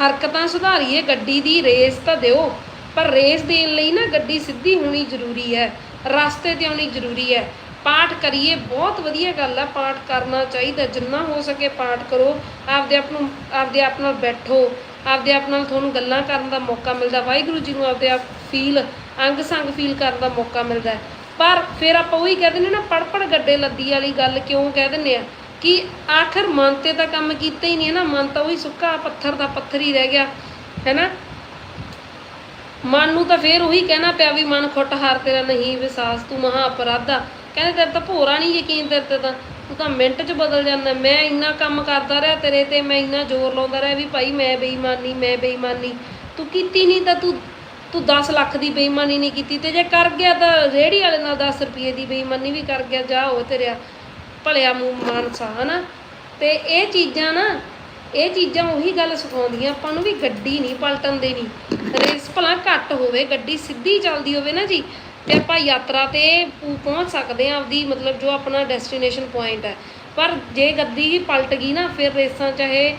ਹਰਕਤਾਂ ਸੁਧਾਰੀਏ, ਗੱਡੀ ਦੀ ਰੇਸ ਤਾਂ ਦਿਓ। ਪਰ ਰੇਸ ਦੇਣ ਲਈ ਨਾ ਗੱਡੀ ਸਿੱਧੀ ਹੋਣੀ ਜ਼ਰੂਰੀ ਹੈ, ਰਸਤੇ ਤੇ ਆਉਣੀ ਜ਼ਰੂਰੀ ਹੈ। ਪਾਠ ਕਰੀਏ, ਬਹੁਤ ਵਧੀਆ ਗੱਲ ਆ। ਪਾਠ ਕਰਨਾ ਚਾਹੀਦਾ, ਜਿੰਨਾ ਹੋ ਸਕੇ ਪਾਠ ਕਰੋ। ਆਪਦੇ ਆਪ ਨੂੰ, ਆਪਦੇ ਆਪ ਨਾਲ ਬੈਠੋ। ਆਪਦੇ ਆਪ ਨਾਲ ਤੁਹਾਨੂੰ ਗੱਲਾਂ ਕਰਨ ਦਾ ਮੌਕਾ ਮਿਲਦਾ। ਵਾਹਿਗੁਰੂ ਜੀ ਨੂੰ ਆਪਦੇ ਆਪ ਫੀਲ ਅੰਗ ਸੰਗ ਫੀਲ ਕਰਨ ਦਾ ਮੌਕਾ ਮਿਲਦਾ ਹੈ। ਪਰ ਫਿਰ ਆਪਾਂ ਉਹੀ ਕਹਿ ਦਿੰਦੇ ਨਾ ਪੜ ਗੱਡੇ ਲੱਦੀ ਵਾਲੀ ਗੱਲ ਕਿਉਂ ਕਹਿ ਦਿੰਦੇ ਆ ਕਿ ਆਖਰ ਮਨ ਤੇ ਤਾਂ ਕੰਮ ਕੀਤਾ ਹੀ ਨਹੀਂ ਹੈ ਨਾ, ਮਨ ਤਾਂ ਉਹੀ ਸੁੱਕਾ ਪੱਥਰ ਦਾ ਪੱਥਰ ਹੀ ਰਹਿ ਗਿਆ ਹੈਨਾ ਮਨ ਨੂੰ ਤਾਂ ਫੇਰ ਉਹੀ ਕਹਿਣਾ ਪਿਆ ਵੀ ਮਨ ਖੁੱਟ ਹਾਰ ਤੇਰਾ ਨਹੀਂ ਵਿਸਾਸ ਤੂੰ ਮਹਾ ਅਪਰਾਧਾ। ਕਹਿੰਦੇ ਤੇਰੇ ਤਾਂ ਭੋਰਾ ਨਹੀਂ ਯਕੀਨ ਤੇਰੇ ਤੇ ਤਾਂ। ਤੂੰ ਤਾਂ ਮਿੰਟ 'ਚ ਬਦਲ ਜਾਂਦਾ। ਮੈਂ ਇੰਨਾ ਕੰਮ ਕਰਦਾ ਰਿਹਾ ਤੇਰੇ ਤੇ, ਮੈਂ ਇੰਨਾ ਜ਼ੋਰ ਲਾਉਂਦਾ ਰਿਹਾ ਵੀ ਭਾਈ ਮੈਂ ਬੇਈਮਾਨੀ ਮੈਂ ਬੇਈਮਾਨੀ। ਤੂੰ ਕੀਤੀ ਨਹੀਂ ਤਾਂ ਤੂੰ ਤੂੰ 10 ਲੱਖ ਦੀ ਬੇਈਮਾਨੀ ਨਹੀਂ ਕੀਤੀ ਤੇ ਜੇ ਕਰ ਗਿਆ ਤਾਂ ਰੇੜੀ ਵਾਲੇ ਨਾਲ 10 ਰੁਪਏ ਦੀ ਬੇਈਮਾਨੀ ਵੀ ਕਰ ਗਿਆ, ਜਾ ਹੋ ਤੇਰਿਆ ਭਲਿਆ ਮੂੰਹ ਮਾਨਸਾ ਹਨਾ? ਤੇ ਇਹ ਚੀਜ਼ਾਂ ਨਾ, ਇਹ ਚੀਜ਼ਾਂ ਉਹੀ ਗੱਲ ਸਿਖਾਉਂਦੀਆਂ, ਆਪਾਂ ਨੂੰ ਵੀ ਗੱਡੀ ਨਹੀਂ, ਪਲਟਣ ਦੇਣੀ ਰੇਸ ਭਲਾ ਘੱਟ ਹੋਵੇ, ਗੱਡੀ ਸਿੱਧੀ ਚੱਲਦੀ ਹੋਵੇ ਨਾ ਜੀ, ਤੇ ਆਪਾਂ ਯਾਤਰਾ ਤੇ ਪਹੁ- ਪਹੁੰਚ ਸਕਦੇ ਹਾਂ ਆਪਦੀ, ਮਤਲਬ ਜੋ ਆਪਣਾ ਡੈਸਟੀਨੇਸ਼ਨ ਪੁਆਇੰਟ ਹੈ। ਪਰ ਜੇ ਗੱਡੀ ਪਲਟ ਗਈ ਨਾ, ਫਿਰ ਰੇਸਾਂ ਚਾਹੇ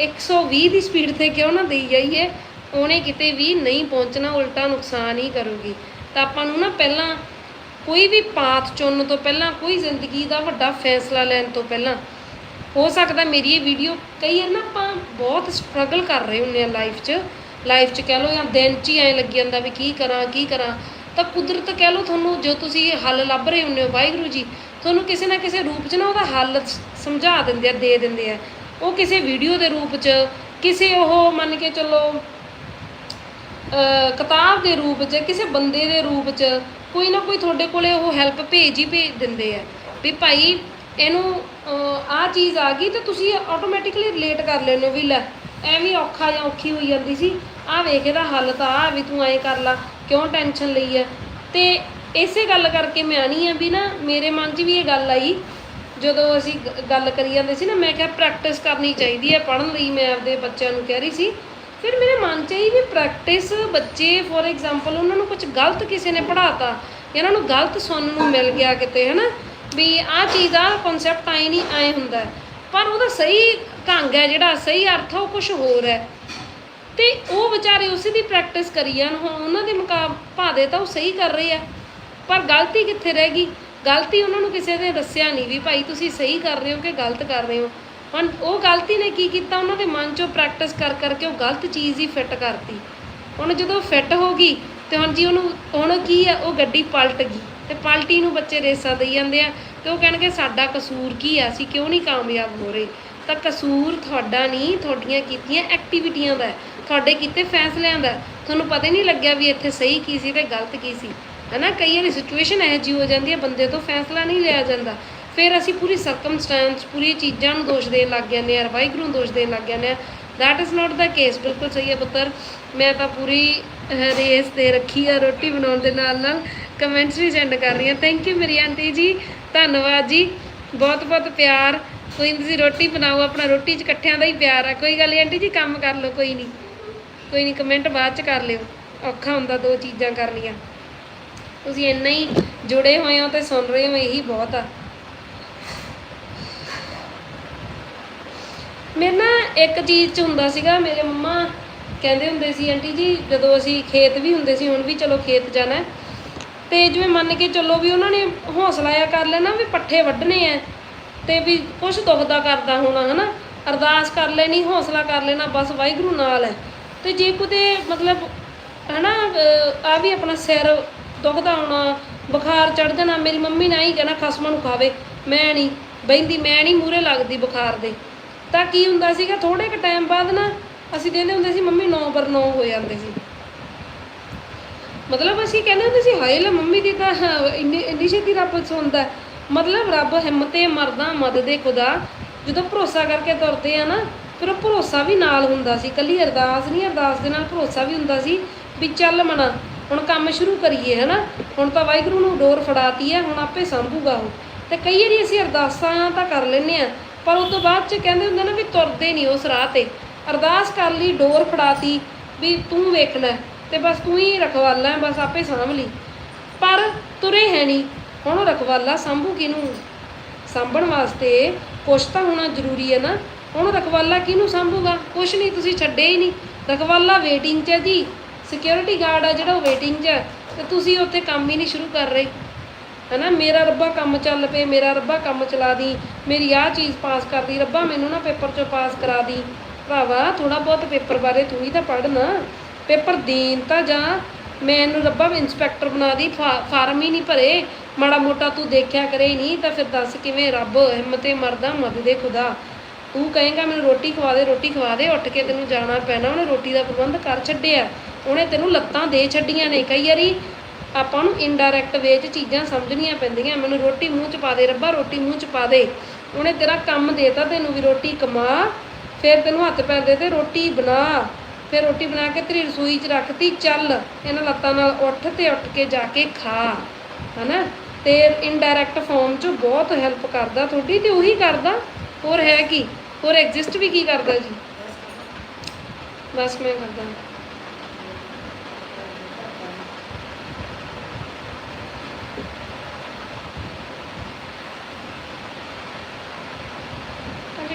120 ਦੀ ਸਪੀਡ ਤੇ ਕਿਉਂ ਨਾ ਦੇਈ ਜਾਈਏ ਉਹਨੇ ਕਿਤੇ ਵੀ ਨਹੀਂ ਪਹੁੰਚਣਾ, ਉਲਟਾ ਨੁਕਸਾਨ ਹੀ ਕਰੂਗੀ। ਤਾਂ ਆਪਾਂ ਨੂੰ ਨਾ ਪਹਿਲਾਂ ਕੋਈ ਵੀ ਪਾਥ ਚੁਣਨ ਤੋਂ ਪਹਿਲਾਂ, ਕੋਈ ਜ਼ਿੰਦਗੀ ਦਾ ਵੱਡਾ ਫੈਸਲਾ ਲੈਣ ਤੋਂ ਪਹਿਲਾਂ, ਹੋ ਸਕਦਾ ਮੇਰੀ ਇਹ ਵੀਡੀਓ ਕਈ ਵਾਰ ਨਾ ਆਪਾਂ ਬਹੁਤ ਸਟਰਗਲ ਕਰ ਰਹੇ ਹੁੰਨੇ ਆ ਲਾਈਫ 'ਚ। ਲਾਈਫ 'ਚ ਕਹਿ ਲਓ ਜਾਂ ਦਿਨ 'ਚ ਹੀ ਐਂ ਲੱਗ ਜਾਂਦਾ ਵੀ ਕੀ ਕਰਾਂ ਕੀ ਕਰਾਂ। ਤਾਂ ਕੁਦਰਤ ਕਹਿ ਲਓ ਤੁਹਾਨੂੰ ਜੋ ਤੁਸੀਂ ਹੱਲ ਲੱਭ ਰਹੇ ਹੁੰਨੇ ਹੋ, ਵਾਹਿਗੁਰੂ ਜੀ, ਤੁਹਾਨੂੰ ਕਿਸੇ ਨਾ ਕਿਸੇ ਰੂਪ 'ਚ ਨਾ ਉਹਦਾ ਹੱਲ ਸਮਝਾ ਦਿੰਦੇ ਆ, ਦੇ ਦਿੰਦੇ ਆ। ਉਹ ਕਿਸੇ ਵੀਡੀਓ ਦੇ ਰੂਪ 'ਚ, ਕਿਸੇ ਉਹ ਮੰਨ ਕੇ ਚੱਲੋ ਕਿਤਾਬ ਦੇ ਰੂਪ 'ਚ, ਕਿਸੇ ਬੰਦੇ ਦੇ ਰੂਪ 'ਚ ਕੋਈ ਨਾ ਕੋਈ ਤੁਹਾਡੇ ਕੋਲੇ ਉਹ ਹੈਲਪ ਭੇਜ ਹੀ ਭੇਜ ਦਿੰਦੇ ਆ ਵੀ ਭਾਈ ਇਹਨੂੰ ਆ ਚੀਜ਼ ਆ ਗਈ ਤੇ ਤੁਸੀਂ ਆਟੋਮੈਟਿਕਲੀ ਰਿਲੇਟ ਕਰ ਲੈਂਦੇ ਹੋ ਵੀ ਲੈ, ਐਵੇਂ ਔਖਾ ਜਾਂ ਔਖੀ ਹੋਈ ਜਾਂਦੀ ਸੀ ਆ ਵੇਖ ਇਹਦਾ ਹੱਲ ਤਾਂ ਆ ਵੀ ਤੂੰ ਐਂ ਕਰ ਲਾ, ਕਿਉਂ ਟੈਨਸ਼ਨ ਲਈ ਹੈ ਤੇ ਇਸੇ ਗੱਲ ਕਰਕੇ ਮੈਂ ਆਣੀ ਆ ਵੀ ਨਾ, ਮੇਰੇ ਮਨ 'ਚ ਵੀ ਇਹ ਗੱਲ ਆਈ, ਜਦੋਂ ਅਸੀਂ ਗ- ਗੱਲ ਕਰੀ ਜਾਂਦੇ ਸੀ ਨਾ, ਮੈਂ ਕਿਹਾ ਪ੍ਰੈਕਟਿਸ ਕਰਨੀ ਚਾਹੀਦੀ ਹੈ ਪੜ੍ਹਨ ਲਈ ਮੈਂ ਆਪਦੇ ਬੱਚਿਆਂ ਨੂੰ ਕਹਿ ਰਹੀ ਸੀ ਫਿਰ ਮੇਰੇ ਮਨ 'ਚ ਇਹ ਵੀ ਪ੍ਰੈਕਟਿਸ ਬੱਚੇ ਫੋਰ ਐਗਜ਼ਾਮਪਲ ਉਹਨਾਂ ਨੂੰ ਕੁਝ ਗਲਤ ਕਿਸੇ ਨੇ ਪੜ੍ਹਾਤਾ ਇਹਨਾਂ ਨੂੰ ਗਲਤ ਸੁਣਨ ਨੂੰ ਮਿਲ ਗਿਆ ਕਿਤੇ, ਹਨਾ? ਵੀ ਆਹ ਚੀਜ਼ ਆ ਕਨਸੈਪਟ ਆਏ ਨਹੀਂ ਆਏ ਹੁੰਦਾ। ਪਰ ਉਹਦਾ ਸਹੀ ਢੰਗ ਹੈ ਜਿਹੜਾ, ਸਹੀ ਅਰਥ ਆ, ਉਹ ਕੁਝ ਹੋਰ ਹੈ। ਤੇ ਉਹ ਵਿਚਾਰੇ ਉਸੇ ਦੀ ਪ੍ਰੈਕਟਿਸ ਕਰੀ ਜਾਣ, ਹੁਣ ਉਹਨਾਂ ਦੇ ਮੁਕਾਬਲੇ ਤਾਂ ਉਹ ਸਹੀ ਕਰ ਰਹੇ ਆ। ਪਰ ਗਲਤੀ ਕਿੱਥੇ ਰਹਿ ਗਈ? ਗਲਤੀ ਉਹਨਾਂ ਨੂੰ ਕਿਸੇ ਨੇ ਦੱਸਿਆ ਨਹੀਂ ਵੀ ਭਾਈ ਤੁਸੀਂ ਸਹੀ ਕਰ ਰਹੇ ਹੋ ਕਿ ਗਲਤ ਕਰ ਰਹੇ ਹੋ। ਹੁਣ ਉਹ ਗਲਤੀ ਨੇ ਕੀ ਕੀਤਾ? ਉਹਨਾਂ ਦੇ ਮਨ 'ਚੋਂ ਪ੍ਰੈਕਟਿਸ ਕਰ ਕਰਕੇ ਉਹ ਗਲਤ ਚੀਜ਼ ਹੀ ਫਿੱਟ ਕਰਤੀ। ਹੁਣ ਜਦੋਂ ਫਿੱਟ ਹੋ ਗਈ ਤੇ ਹੁਣ ਜੀ ਉਹਨੂੰ, ਹੁਣ ਕੀ ਆ? ਉਹ ਗੱਡੀ ਪਲਟ ਗਈ ਤੇ ਪਲਟੀ ਨੂੰ ਬੱਚੇ ਰੇਸਾਂ ਦੇਈ ਜਾਂਦੇ ਆ ਤੇ ਉਹ ਕਹਿਣਗੇ, ਸਾਡਾ ਕਸੂਰ ਕੀ ਆ? ਅਸੀਂ ਕਿਉਂ ਨਹੀਂ ਕਾਮਯਾਬ ਹੋ ਰਹੇ? ਤਾਂ ਕਸੂਰ ਤੁਹਾਡਾ ਨਹੀਂ, ਤੁਹਾਡੀਆਂ ਕੀਤੀਆਂ ਐਕਟੀਵਿਟੀਆਂ ਦਾ ਤੁਹਾਡੇ ਕੀਤੇ ਫੈਸਲਿਆਂ ਦਾ ਤੁਹਾਨੂੰ ਪਤਾ ਹੀ ਨਹੀਂ ਲੱਗਿਆ ਵੀ ਇੱਥੇ ਸਹੀ ਕੀ ਸੀ ਤੇ ਗਲਤ ਕੀ ਸੀ। ਹਨਾ? ਕਈ ਵਾਰੀ ਸਿਚੁਏਸ਼ਨ ਇਹੋ ਜਿਹੀ ਹੋ ਜਾਂਦੀ ਹੈ ਬੰਦੇ ਤੋਂ ਫੈਸਲਾ ਨਹੀਂ ਲਿਆ ਜਾਂਦਾ। ਫਿਰ ਅਸੀਂ ਪੂਰੀ ਸਰਕਮਸਟੈਂਸ ਪੂਰੀ ਚੀਜ਼ਾਂ ਨੂੰ ਦੋਸ਼ ਦੇਣ ਲੱਗ ਜਾਂਦੇ ਆ ਵਾਹਿਗੁਰੂ ਨੂੰ ਦੋਸ਼ ਦੇਣ ਲੱਗ ਜਾਂਦੇ ਆ that is not the case ਬਿਲਕੁਲ ਸਹੀ ਹੈ ਪੁੱਤਰ। ਮੈਂ ਤਾਂ ਪੂਰੀ ਰੇਸ ਤੇ ਰੱਖੀ ਆ ਰੋਟੀ ਬਣਾਉਣ ਦੇ ਨਾਲ ਨਾਲ। ਕਮੈਂਟਸ ਵੀ ਸੈਂਡ ਕਰ ਰਹੀ ਹਾਂ। ਥੈਂਕ ਯੂ ਮੇਰੀ ਆਂਟੀ ਜੀ। ਧੰਨਵਾਦ ਜੀ। ਬਹੁਤ ਬਹੁਤ ਪਿਆਰ। ਕੋਈ ਤੁਸੀਂ ਰੋਟੀ ਬਣਾਓ, ਆਪਣਾ ਰੋਟੀ 'ਚ ਇਕੱਠਿਆਂ ਦਾ ਹੀ ਪਿਆਰ ਆ। ਕੋਈ ਗੱਲ ਨਹੀਂ ਆਂਟੀ ਜੀ, ਕੰਮ ਕਰ ਲਓ, ਕੋਈ ਨਹੀਂ ਕੋਈ ਨਹੀਂ ਕਮੈਂਟ ਬਾਅਦ 'ਚ ਕਰ ਲਿਓ। ਔਖਾ ਹੁੰਦਾ ਦੋ ਚੀਜ਼ਾਂ ਕਰਨੀਆਂ। ਤੁਸੀਂ ਇੰਨਾ ਹੀ ਜੁੜੇ ਹੋਏ ਹੋ ਤੇ ਸੁਣ ਰਹੇ ਹੋ, ਇਹੀ ਬਹੁਤ ਆ। ਮੇਰੇ ਨਾ ਇੱਕ ਚੀਜ਼ ਚ ਹੁੰਦਾ ਸੀਗਾ, ਮੇਰੇ ਮੰਮਾ ਕਹਿੰਦੇ ਹੁੰਦੇ ਸੀ, ਆਂਟੀ ਜੀ, ਜਦੋਂ ਅਸੀਂ ਖੇਤ ਵੀ ਹੁੰਦੇ ਸੀ, ਹੁਣ ਵੀ ਚਲੋ ਖੇਤ ਜਾਣਾ ਤੇ ਜਿਵੇਂ ਮੰਨ ਕੇ ਚੱਲੋ ਵੀ ਉਹਨਾਂ ਨੇ ਹੌਸਲਾ ਆ ਕਰ ਲੈਣਾ ਵੀ ਪੱਠੇ ਵੱਢਣੇ ਆ ਤੇ ਵੀ ਕੁਝ ਦੁਖਦਾ ਕਰਦਾ ਹੋਣਾ, ਹਨਾ? ਅਰਦਾਸ ਕਰ ਲੈਣੀ, ਹੌਸਲਾ ਕਰ ਲੈਣਾ, ਬਸ ਵਾਹਿਗੁਰੂ ਨਾਲ ਹੈ ਤੇ ਜੇ ਕਿਤੇ ਮਤਲਬ, ਹਨਾ ਆ ਵੀ ਆਪਣਾ ਸਿਰ ਦੁਖਦਾ ਹੋਣਾ, ਬੁਖਾਰ ਚੜ ਜਾਣਾ, ਮੇਰੀ ਮੰਮੀ ਨੇ ਹੀ ਕਹਿਣਾ, ਖਸਮਾਂ ਨੂੰ ਖਾਵੇ। ਮੈਂ ਨਹੀਂ ਬਹਿੰਦੀ, ਮੈਂ ਨਹੀਂ ਮੂਰੇ ਲੱਗਦੀ ਬੁਖਾਰ ਦੇ। ਤਾਂ ਕੀ ਹੁੰਦਾ ਸੀਗਾ ਥੋੜੇ ਕੁ ਟਾਈਮ ਬਾਅਦ ਨਾ ਅਸੀਂ ਕਹਿੰਦੇ ਹੁੰਦੇ ਸੀ, ਮੰਮੀ 9 ਪਰ 9 ਹੋ ਜਾਂਦੇ ਸੀ। ਮਤਲਬ ਅਸੀਂ ਕਹਿੰਦੇ ਹੁੰਦੇ ਸੀ, ਹਾਏ ਲੈ ਮੰਮੀ ਦੀ ਤਾਂ ਇੰਨੀ ਇੰਨੀ ਛੇਤੀ ਰੱਬ ਸੁਣਦਾ ਮਤਲਬ ਰੱਬ ਹਿੰਮਤੇ ਮਰਦਾ ਮਦਦੇ ਖੁਦਾ, ਜਦੋਂ ਭਰੋਸਾ ਕਰਕੇ ਤੁਰਦੇ ਆ ਨਾ, ਫਿਰ ਉਹ ਭਰੋਸਾ ਵੀ ਨਾਲ ਹੁੰਦਾ ਸੀ। ਕੱਲੀ ਅਰਦਾਸ ਨਹੀਂ, ਅਰਦਾਸ ਦੇ ਨਾਲ ਭਰੋਸਾ ਵੀ ਹੁੰਦਾ ਸੀ ਵੀ ਚੱਲ ਮਨਾ, ਹੁਣ ਕੰਮ ਸ਼ੁਰੂ ਕਰੀਏ, ਹਨਾ? ਹੁਣ ਤਾਂ ਵਾਹਿਗੁਰੂ ਨੂੰ ਡੋਰ ਫੜਾਤੀ ਹੈ, ਹੁਣ ਆਪੇ ਸੰਭੂਗਾ ਉਹ। ਤੇ ਕਈ ਵਾਰੀ ਅਸੀਂ ਅਰਦਾਸਾਂ ਤਾਂ ਕਰ ਲੈਂਦੇ ਆ ਪਰ ਉਸ ਤੋਂ ਬਾਅਦ ਚ ਕਹਿੰਦੇ ਹੁੰਦੇ ਨਾ ਵੀ ਤੁਰਦੇ ਨਹੀਂ ਉਸ ਰਾਹ ਤੇ। ਅਰਦਾਸ ਕਰ ਲਈ, ਡੋਰ ਫੜਾਤੀ ਵੀ ਤੂੰ ਵੇਖ ਲੈ ਤੇ ਬਸ ਤੂੰ ਹੀ ਰਖਵਾਲਾ ਬਸ ਆਪੇ ਸਾਂਭ ਲਈ। ਪਰ ਤੁਰੇ ਹੈ ਨਹੀਂ ਹੁਣ ਉਹ ਰਖਵਾਲਾ ਸੰਭੂ ਕਿਹਨੂੰ? ਸਾਂਭਣ ਵਾਸਤੇ ਕੁਛ ਤਾਂ ਹੋਣਾ ਜ਼ਰੂਰੀ ਹੈ ਨਾ। ਹੁਣ ਰਖਵਾਲਾ ਕਿਹਨੂੰ ਸੰਭੂਗਾ? ਕੁਛ ਨਹੀਂ ਤੁਸੀਂ ਛੱਡੇ ਹੀ ਨਹੀਂ ਰਖਵਾਲਾ ਵੇਟਿੰਗ 'ਚ ਹੈ ਜੀ। ਸਿਕਿਉਰਿਟੀ ਗਾਰਡ ਆ ਜਿਹੜਾ ਉਹ ਵੇਟਿੰਗ 'ਚ ਹੈ ਤੇ ਤੁਸੀਂ ਉੱਥੇ ਕੰਮ ਹੀ ਨਹੀਂ ਸ਼ੁਰੂ ਕਰ ਰਹੇ। ਹਨਾ, ਮੇਰਾ ਰੱਬਾ ਕੰਮ ਚੱਲ ਪਏ, ਮੇਰਾ ਰੱਬਾ ਕੰਮ ਚਲਾ ਦੀ, ਮੇਰੀ ਆਹ ਚੀਜ਼ ਪਾਸ ਕਰ ਦੀ, ਰੱਬਾ ਮੈਨੂੰ ਨਾ ਪੇਪਰ 'ਚੋਂ ਪਾਸ ਕਰਾ ਦੀ। ਭਰਾਵਾ ਥੋੜਾ ਬਹੁਤ ਪੇਪਰ ਬਾਰੇ ਤੂੰ ਹੀ ਤਾਂ ਪੜ੍ਹਨਾ ਪੇਪਰ ਦੇਣ ਤਾਂ ਜਾ ਮੈਨੂੰ ਰੱਬਾ ਇੰਸਪੈਕਟਰ ਬਣਾ ਦੀ, ਫਾ- ਫਾਰਮ ਹੀ ਨਹੀਂ ਭਰੇ। ਮਾੜਾ ਮੋਟਾ ਤੂੰ ਦੇਖਿਆ ਕਰੇ ਨਹੀਂ, ਤਾਂ ਫਿਰ ਦੱਸ ਕਿਵੇਂ ਰੱਬ ਹਿੰਮਤੇ ਮਰਦਾ ਮਦਦੇ ਖੁਦਾ। ਤੂੰ ਕਹੇਗਾ, ਮੈਨੂੰ ਰੋਟੀ ਖਵਾ ਦੇ, ਰੋਟੀ ਖਵਾ ਦੇ, ਉੱਠ ਕੇ ਤੈਨੂੰ ਜਾਣਾ ਪੈਣਾ, ਉਹਨੇ ਰੋਟੀ ਦਾ ਪ੍ਰਬੰਧ ਕਰ ਛੱਡਿਆ। ਉਹਨੇ ਤੈਨੂੰ ਲੱਤਾਂ ਦੇ ਛੱਡੀਆਂ ਨੇ ਕਈ ਵਾਰੀ। ਆਪਾਂ ਨੂੰ ਇਨਡਾਇਰੈਕਟ ਵੇ 'ਚ ਚੀਜ਼ਾਂ ਸਮਝਣੀਆਂ ਪੈਂਦੀਆਂ। ਮੈਨੂੰ ਰੋਟੀ ਮੂੰਹ 'ਚ ਪਾ ਦੇ, ਰੱਬਾ ਰੋਟੀ ਮੂੰਹ 'ਚ ਪਾ ਦੇ। ਉਹਨੇ ਤੇਰਾ ਕੰਮ ਦੇਤਾ, ਤੈਨੂੰ ਵੀ ਰੋਟੀ ਕਮਾ। ਫਿਰ ਤੈਨੂੰ ਹੱਥ ਪੈਰ ਦੇ ਤੇ ਰੋਟੀ ਬਣਾ। ਫਿਰ ਰੋਟੀ ਬਣਾ ਕੇ ਤੇਰੀ ਰਸੋਈ 'ਚ ਰੱਖਤੀ, ਚੱਲ। ਇਹਨਾਂ ਲੱਤਾਂ ਨਾਲ ਉੱਠ ਤੇ ਉੱਠ ਕੇ ਜਾ ਕੇ ਖਾ। ਹਨਾ? ਤੇ ਇਨਡਾਇਰੈਕਟ ਫਾਰਮ 'ਚ ਬਹੁਤ ਹੈਲਪ ਕਰਦਾ ਤੁਹਾਡੀ ਤੇ ਉਹੀ ਕਰਦਾ। ਹੋਰ ਹੈ ਕੀ? ਹੋਰ ਐਗਜ਼ਿਸਟ ਵੀ ਕੀ ਕਰਦਾ ਜੀ? ਬਸ ਮੈਂ ਕਰਦਾ।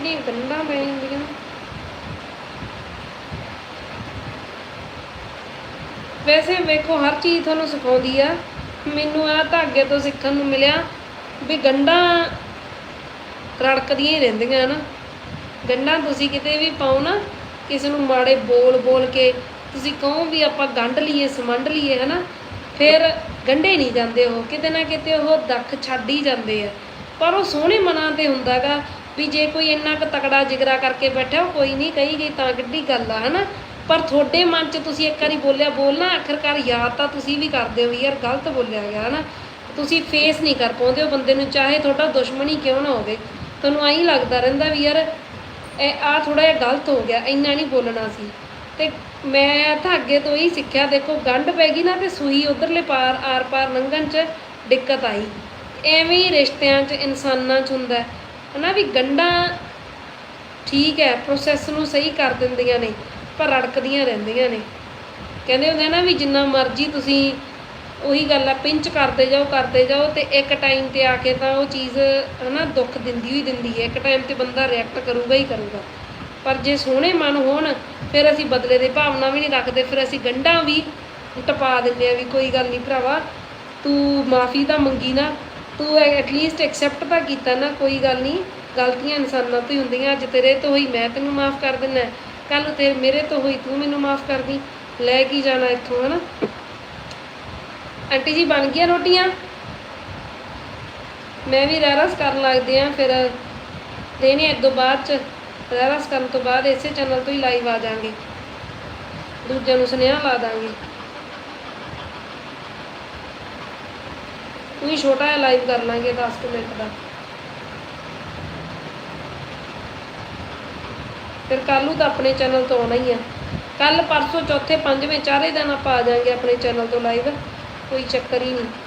ਜਿਹੜੀਆਂ ਗੰਢਾਂ ਪੈ ਜਾਂਦੀਆਂ। ਵੈਸੇ ਵੇਖੋ ਹਰ ਚੀਜ਼ ਤੁਹਾਨੂੰ ਸਿਖਾਉਂਦੀ ਆ। ਮੈਨੂੰ ਆ ਧਾਗੇ ਤੋਂ ਸਿੱਖਣ ਨੂੰ ਮਿਲਿਆ ਵੀ ਗੰਢਾਂ ਰੜਕਦੀਆਂ ਹੀ ਰਹਿੰਦੀਆਂ ਨਾ ਗੰਢਾਂ ਤੁਸੀਂ ਕਿਤੇ ਵੀ ਪਾਓ ਨਾ, ਕਿਸੇ ਨੂੰ ਮਾੜੇ ਬੋਲ ਬੋਲ ਕੇ ਤੁਸੀਂ ਕਹੋ ਵੀ ਆਪਾਂ ਗੰਢ ਲਈਏ ਸਮੰਡ ਲਈਏ, ਹਨਾ? ਫਿਰ ਗੰਢੇ ਨਹੀਂ ਜਾਂਦੇ ਉਹ, ਕਿਤੇ ਨਾ ਕਿਤੇ ਉਹ ਦੱਖ ਛੱਡ ਹੀ ਜਾਂਦੇ ਆ। ਪਰ ਉਹ ਸੋਹਣੇ ਮਨਾਂ ਤੇ ਹੁੰਦਾਗਾ ਵੀ ਜੇ ਕੋਈ ਇੰਨਾ ਕੁ ਤਕੜਾ ਜਿਗਰਾ ਕਰਕੇ ਬੈਠਾ, ਉਹ ਕੋਈ ਨਹੀਂ ਕਹੀ ਗਈ ਤਾਂ ਕਿੱਡੀ ਗੱਲ ਆ, ਹਨਾ? ਪਰ ਤੁਹਾਡੇ ਮਨ 'ਚ ਤੁਸੀਂ ਇੱਕ ਵਾਰੀ ਬੋਲਿਆ, ਬੋਲਣਾ ਆਖਰਕਾਰ ਯਾਦ ਤਾਂ ਤੁਸੀਂ ਵੀ ਕਰਦੇ ਹੋ ਵੀ ਯਾਰ ਗਲਤ ਬੋਲਿਆ ਗਿਆ, ਹਨਾ? ਤੁਸੀਂ ਫੇਸ ਨਹੀਂ ਕਰ ਪਾਉਂਦੇ ਉਹ ਬੰਦੇ ਨੂੰ, ਚਾਹੇ ਤੁਹਾਡਾ ਦੁਸ਼ਮਣੀ ਕਿਉਂ ਨਾ ਹੋਵੇ। ਤੁਹਾਨੂੰ ਐਂ ਲੱਗਦਾ ਰਹਿੰਦਾ ਵੀ ਯਾਰ, ਇਹ ਆ ਥੋੜਾ ਜਿਹਾ ਗਲਤ ਹੋ ਗਿਆ, ਇੰਨਾ ਨਹੀਂ ਬੋਲਣਾ ਸੀ। ਤੇ ਮੈਂ ਤਾਂ ਅੱਗੇ ਤੋਂ ਹੀ ਸਿੱਖਿਆ, ਦੇਖੋ ਗੰਢ ਪੈ ਗਈ ਨਾ ਤੇ ਸੂਈ ਉਧਰਲੇ ਪਾਰ ਆਰ ਪਾਰ ਲੰਘਣ 'ਚ ਦਿੱਕਤ ਆਈ। ਐਵੇਂ ਹੀ ਰਿਸ਼ਤਿਆਂ 'ਚ, ਇਨਸਾਨਾਂ 'ਚ ਹੁੰਦਾ। ਹਨਾ ਵੀ ਗੰਢਾਂ ਠੀਕ ਹੈ ਪ੍ਰੋਸੈਸ ਨੂੰ ਸਹੀ ਕਰ ਦਿੰਦੀਆਂ ਨੇ, ਪਰ ਰੜਕਦੀਆਂ ਰਹਿੰਦੀਆਂ ਨੇ। ਕਹਿੰਦੇ ਹੁੰਦੇ ਆ ਨਾ ਵੀ ਜਿੰਨਾ ਮਰਜ਼ੀ ਤੁਸੀਂ ਉਹੀ ਗੱਲ ਆ, ਪਿੰਚ ਕਰਦੇ ਜਾਓ ਕਰਦੇ ਜਾਓ ਤੇ ਇੱਕ ਟਾਈਮ ਤੇ ਆ ਕੇ ਤਾਂ ਉਹ ਚੀਜ਼ ਹਨਾ ਦੁੱਖ ਦਿੰਦੀ ਹੀ ਦਿੰਦੀ ਹੈ। ਇੱਕ ਟਾਈਮ ਤੇ ਬੰਦਾ ਰਿਐਕਟ ਕਰੂਗਾ ਹੀ ਕਰੂਗਾ। ਪਰ ਜੇ ਸੋਹਣੇ ਮਨ ਹੋਣ, ਫਿਰ ਅਸੀਂ ਬਦਲੇ ਦੇ ਭਾਵਨਾ ਵੀ ਨਹੀਂ ਰੱਖਦੇ। ਫਿਰ ਅਸੀਂ ਗੰਢਾਂ ਵੀ ਟਪਾ ਦਿੰਦੇ ਆ ਵੀ ਕੋਈ ਗੱਲ ਨਹੀਂ ਭਰਾਵਾ, ਤੂੰ ਮਾਫੀ ਤਾਂ ਮੰਗੀ ਨਾ। ਤੂੰ ਐਟਲੀਸਟ ਐਕਸੈਪਟ ਤਾਂ ਕੀਤਾ ਨਾ, ਕੋਈ ਗੱਲ ਨਹੀਂ ਗਲਤੀਆਂ ਇਨਸਾਨਾਂ ਤੋਂ ਹੀ ਹੁੰਦੀਆਂ, ਅੱਜ ਤੇਰੇ ਤੋਂ ਹੋਈ ਮੈਂ ਤੈਨੂੰ ਮਾਫ ਕਰ ਦਿੰਦਾ ਕੱਲ ਨੂੰ ਤੇ ਮੇਰੇ ਤੋਂ ਹੋਈ ਤੂੰ ਮੈਨੂੰ ਮਾਫ ਕਰਦੀ। ਲੈ ਕੀ ਜਾਣਾ ਇੱਥੋਂ, ਹਨਾ? ਆਂਟੀ ਜੀ, ਬਣ ਗਈਆਂ ਰੋਟੀਆਂ? ਮੈਂ ਵੀ ਰਹਿਰਸ ਕਰਨ ਲੱਗਦੇ ਆ, ਫਿਰ ਦੇਣੇ ਇੱਕ ਦੋ ਬਾਅਦ ਚ। ਰਹਿਰਸ ਕਰਨ ਤੋਂ ਬਾਅਦ ਇਸੇ ਚੈਨਲ ਤੋਂ ਹੀ ਲਾਈਵ ਆ ਜਾਾਂਗੇ। ਦੂਜਿਆਂ ਨੂੰ ਸੁਨੇਹਾ ਲਾ ਦਾਂਗੇ। ਉਹੀ ਛੋਟਾ ਜਿਹਾ ਲਾਈਵ ਕਰ ਲਾਂਗੇ 10 ਕੁ ਮਿੰਟ ਦਾ। ਫਿਰ ਕੱਲ੍ਹ ਨੂੰ ਤਾਂ ਆਪਣੇ ਚੈਨਲ ਤੋਂ ਆਉਣਾ ਹੀ ਆ। ਕੱਲ ਪਰਸੋਂ, ਚੌਥੇ, ਪੰਜਵੇਂ, ਚਾਰੇ ਦਿਨ ਆਪਾਂ ਆ ਜਾਾਂਗੇ ਆਪਣੇ ਚੈਨਲ ਤੋਂ ਲਾਈਵ ਕੋਈ ਚੱਕਰ ਹੀ ਨਹੀਂ।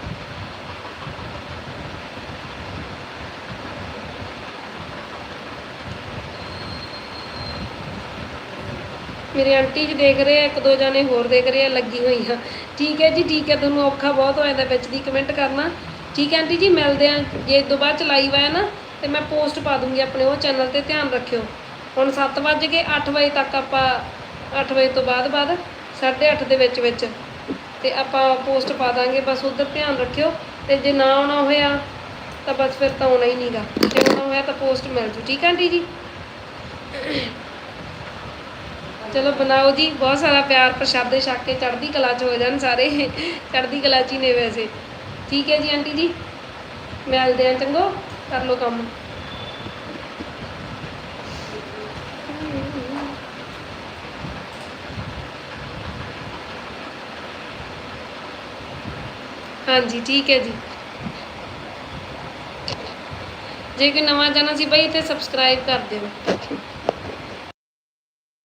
ਮੇਰੇ ਆਂਟੀ ਜੀ ਦੇਖ ਰਹੇ ਆ, ਇੱਕ ਦੋ ਜਾਣੇ ਹੋਰ ਦੇਖ ਰਹੇ ਆ, ਲੱਗੀ ਹੋਈ ਆ। ਠੀਕ ਹੈ ਜੀ, ਠੀਕ ਹੈ, ਤੁਹਾਨੂੰ ਔਖਾ ਬਹੁਤ ਹੋਇਆ ਜਾਂਦਾ ਵਿੱਚ ਦੀ ਕਮੈਂਟ ਕਰਨਾ। ਠੀਕ ਹੈ ਆਂਟੀ ਜੀ, ਮਿਲਦੇ ਆ ਜੇ ਇਸ ਤੋਂ ਬਾਅਦ ਚ ਲਾਈਵ ਆਇਆ ਨਾ, ਤੇ ਮੈਂ ਪੋਸਟ ਪਾ ਦੂੰਗੀ ਆਪਣੇ ਉਹ ਚੈਨਲ ਤੇ, ਧਿਆਨ ਰੱਖਿਓ। ਹੁਣ 7 ਵਜੇ ਕੇ 8 ਵਜੇ ਤੱਕ ਆਪਾਂ 8 ਵਜੇ ਤੋਂ ਬਾਅਦ ਬਾਅਦ 8:30 ਦੇ ਵਿੱਚ ਵਿੱਚ। ਤੇ ਆਪਾਂ ਪੋਸਟ ਪਾ ਦਾਂਗੇ, ਬਸ ਉਧਰ ਧਿਆਨ ਰੱਖਿਓ। ਤੇ ਜੇ ਨਾ ਆਉਣਾ ਹੋਇਆ, ਤਾਂ ਬਸ ਫਿਰ ਤਾਂ ਆਉਣਾ ਹੀ ਨਹੀਂਗਾ ਜੇ ਆਉਣਾ ਹੋਇਆ ਤਾਂ ਪੋਸਟ ਮਿਲ ਜੂ। ਠੀਕ ਹੈ ਆਂਟੀ ਜੀ? ਚਲੋ ਬਣਾਓ ਜੀ ਬਹੁਤ ਸਾਰਾ ਪਿਆਰ ਪ੍ਰਸ਼ਾਦੇ ਛੱਕ ਕੇ ਚੜ੍ਹਦੀ ਕਲਾ ਚ ਹੋ ਜਾਣ ਸਾਰੇ ਚੜ੍ਹਦੀ ਕਲਾ ਚ ਹੀ ਨੇ ਵੈਸੇ ਠੀਕ ਹੈ ਜੀ ਆਂਟੀ ਜੀ ਮਿਲਦੇ ਆ ਚੰਗੋ ਕਰ ਲਓ ਕੰਮ ਹਾਂਜੀ ਠੀਕ ਹੈ ਜੀ ਜੇ ਕੋਈ ਨਵਾਂ ਜਾਣਾ ਸੀ ਬਈ ਇੱਥੇ ਸਬਸਕ੍ਰਾਈਬ ਕਰ ਦਿਓ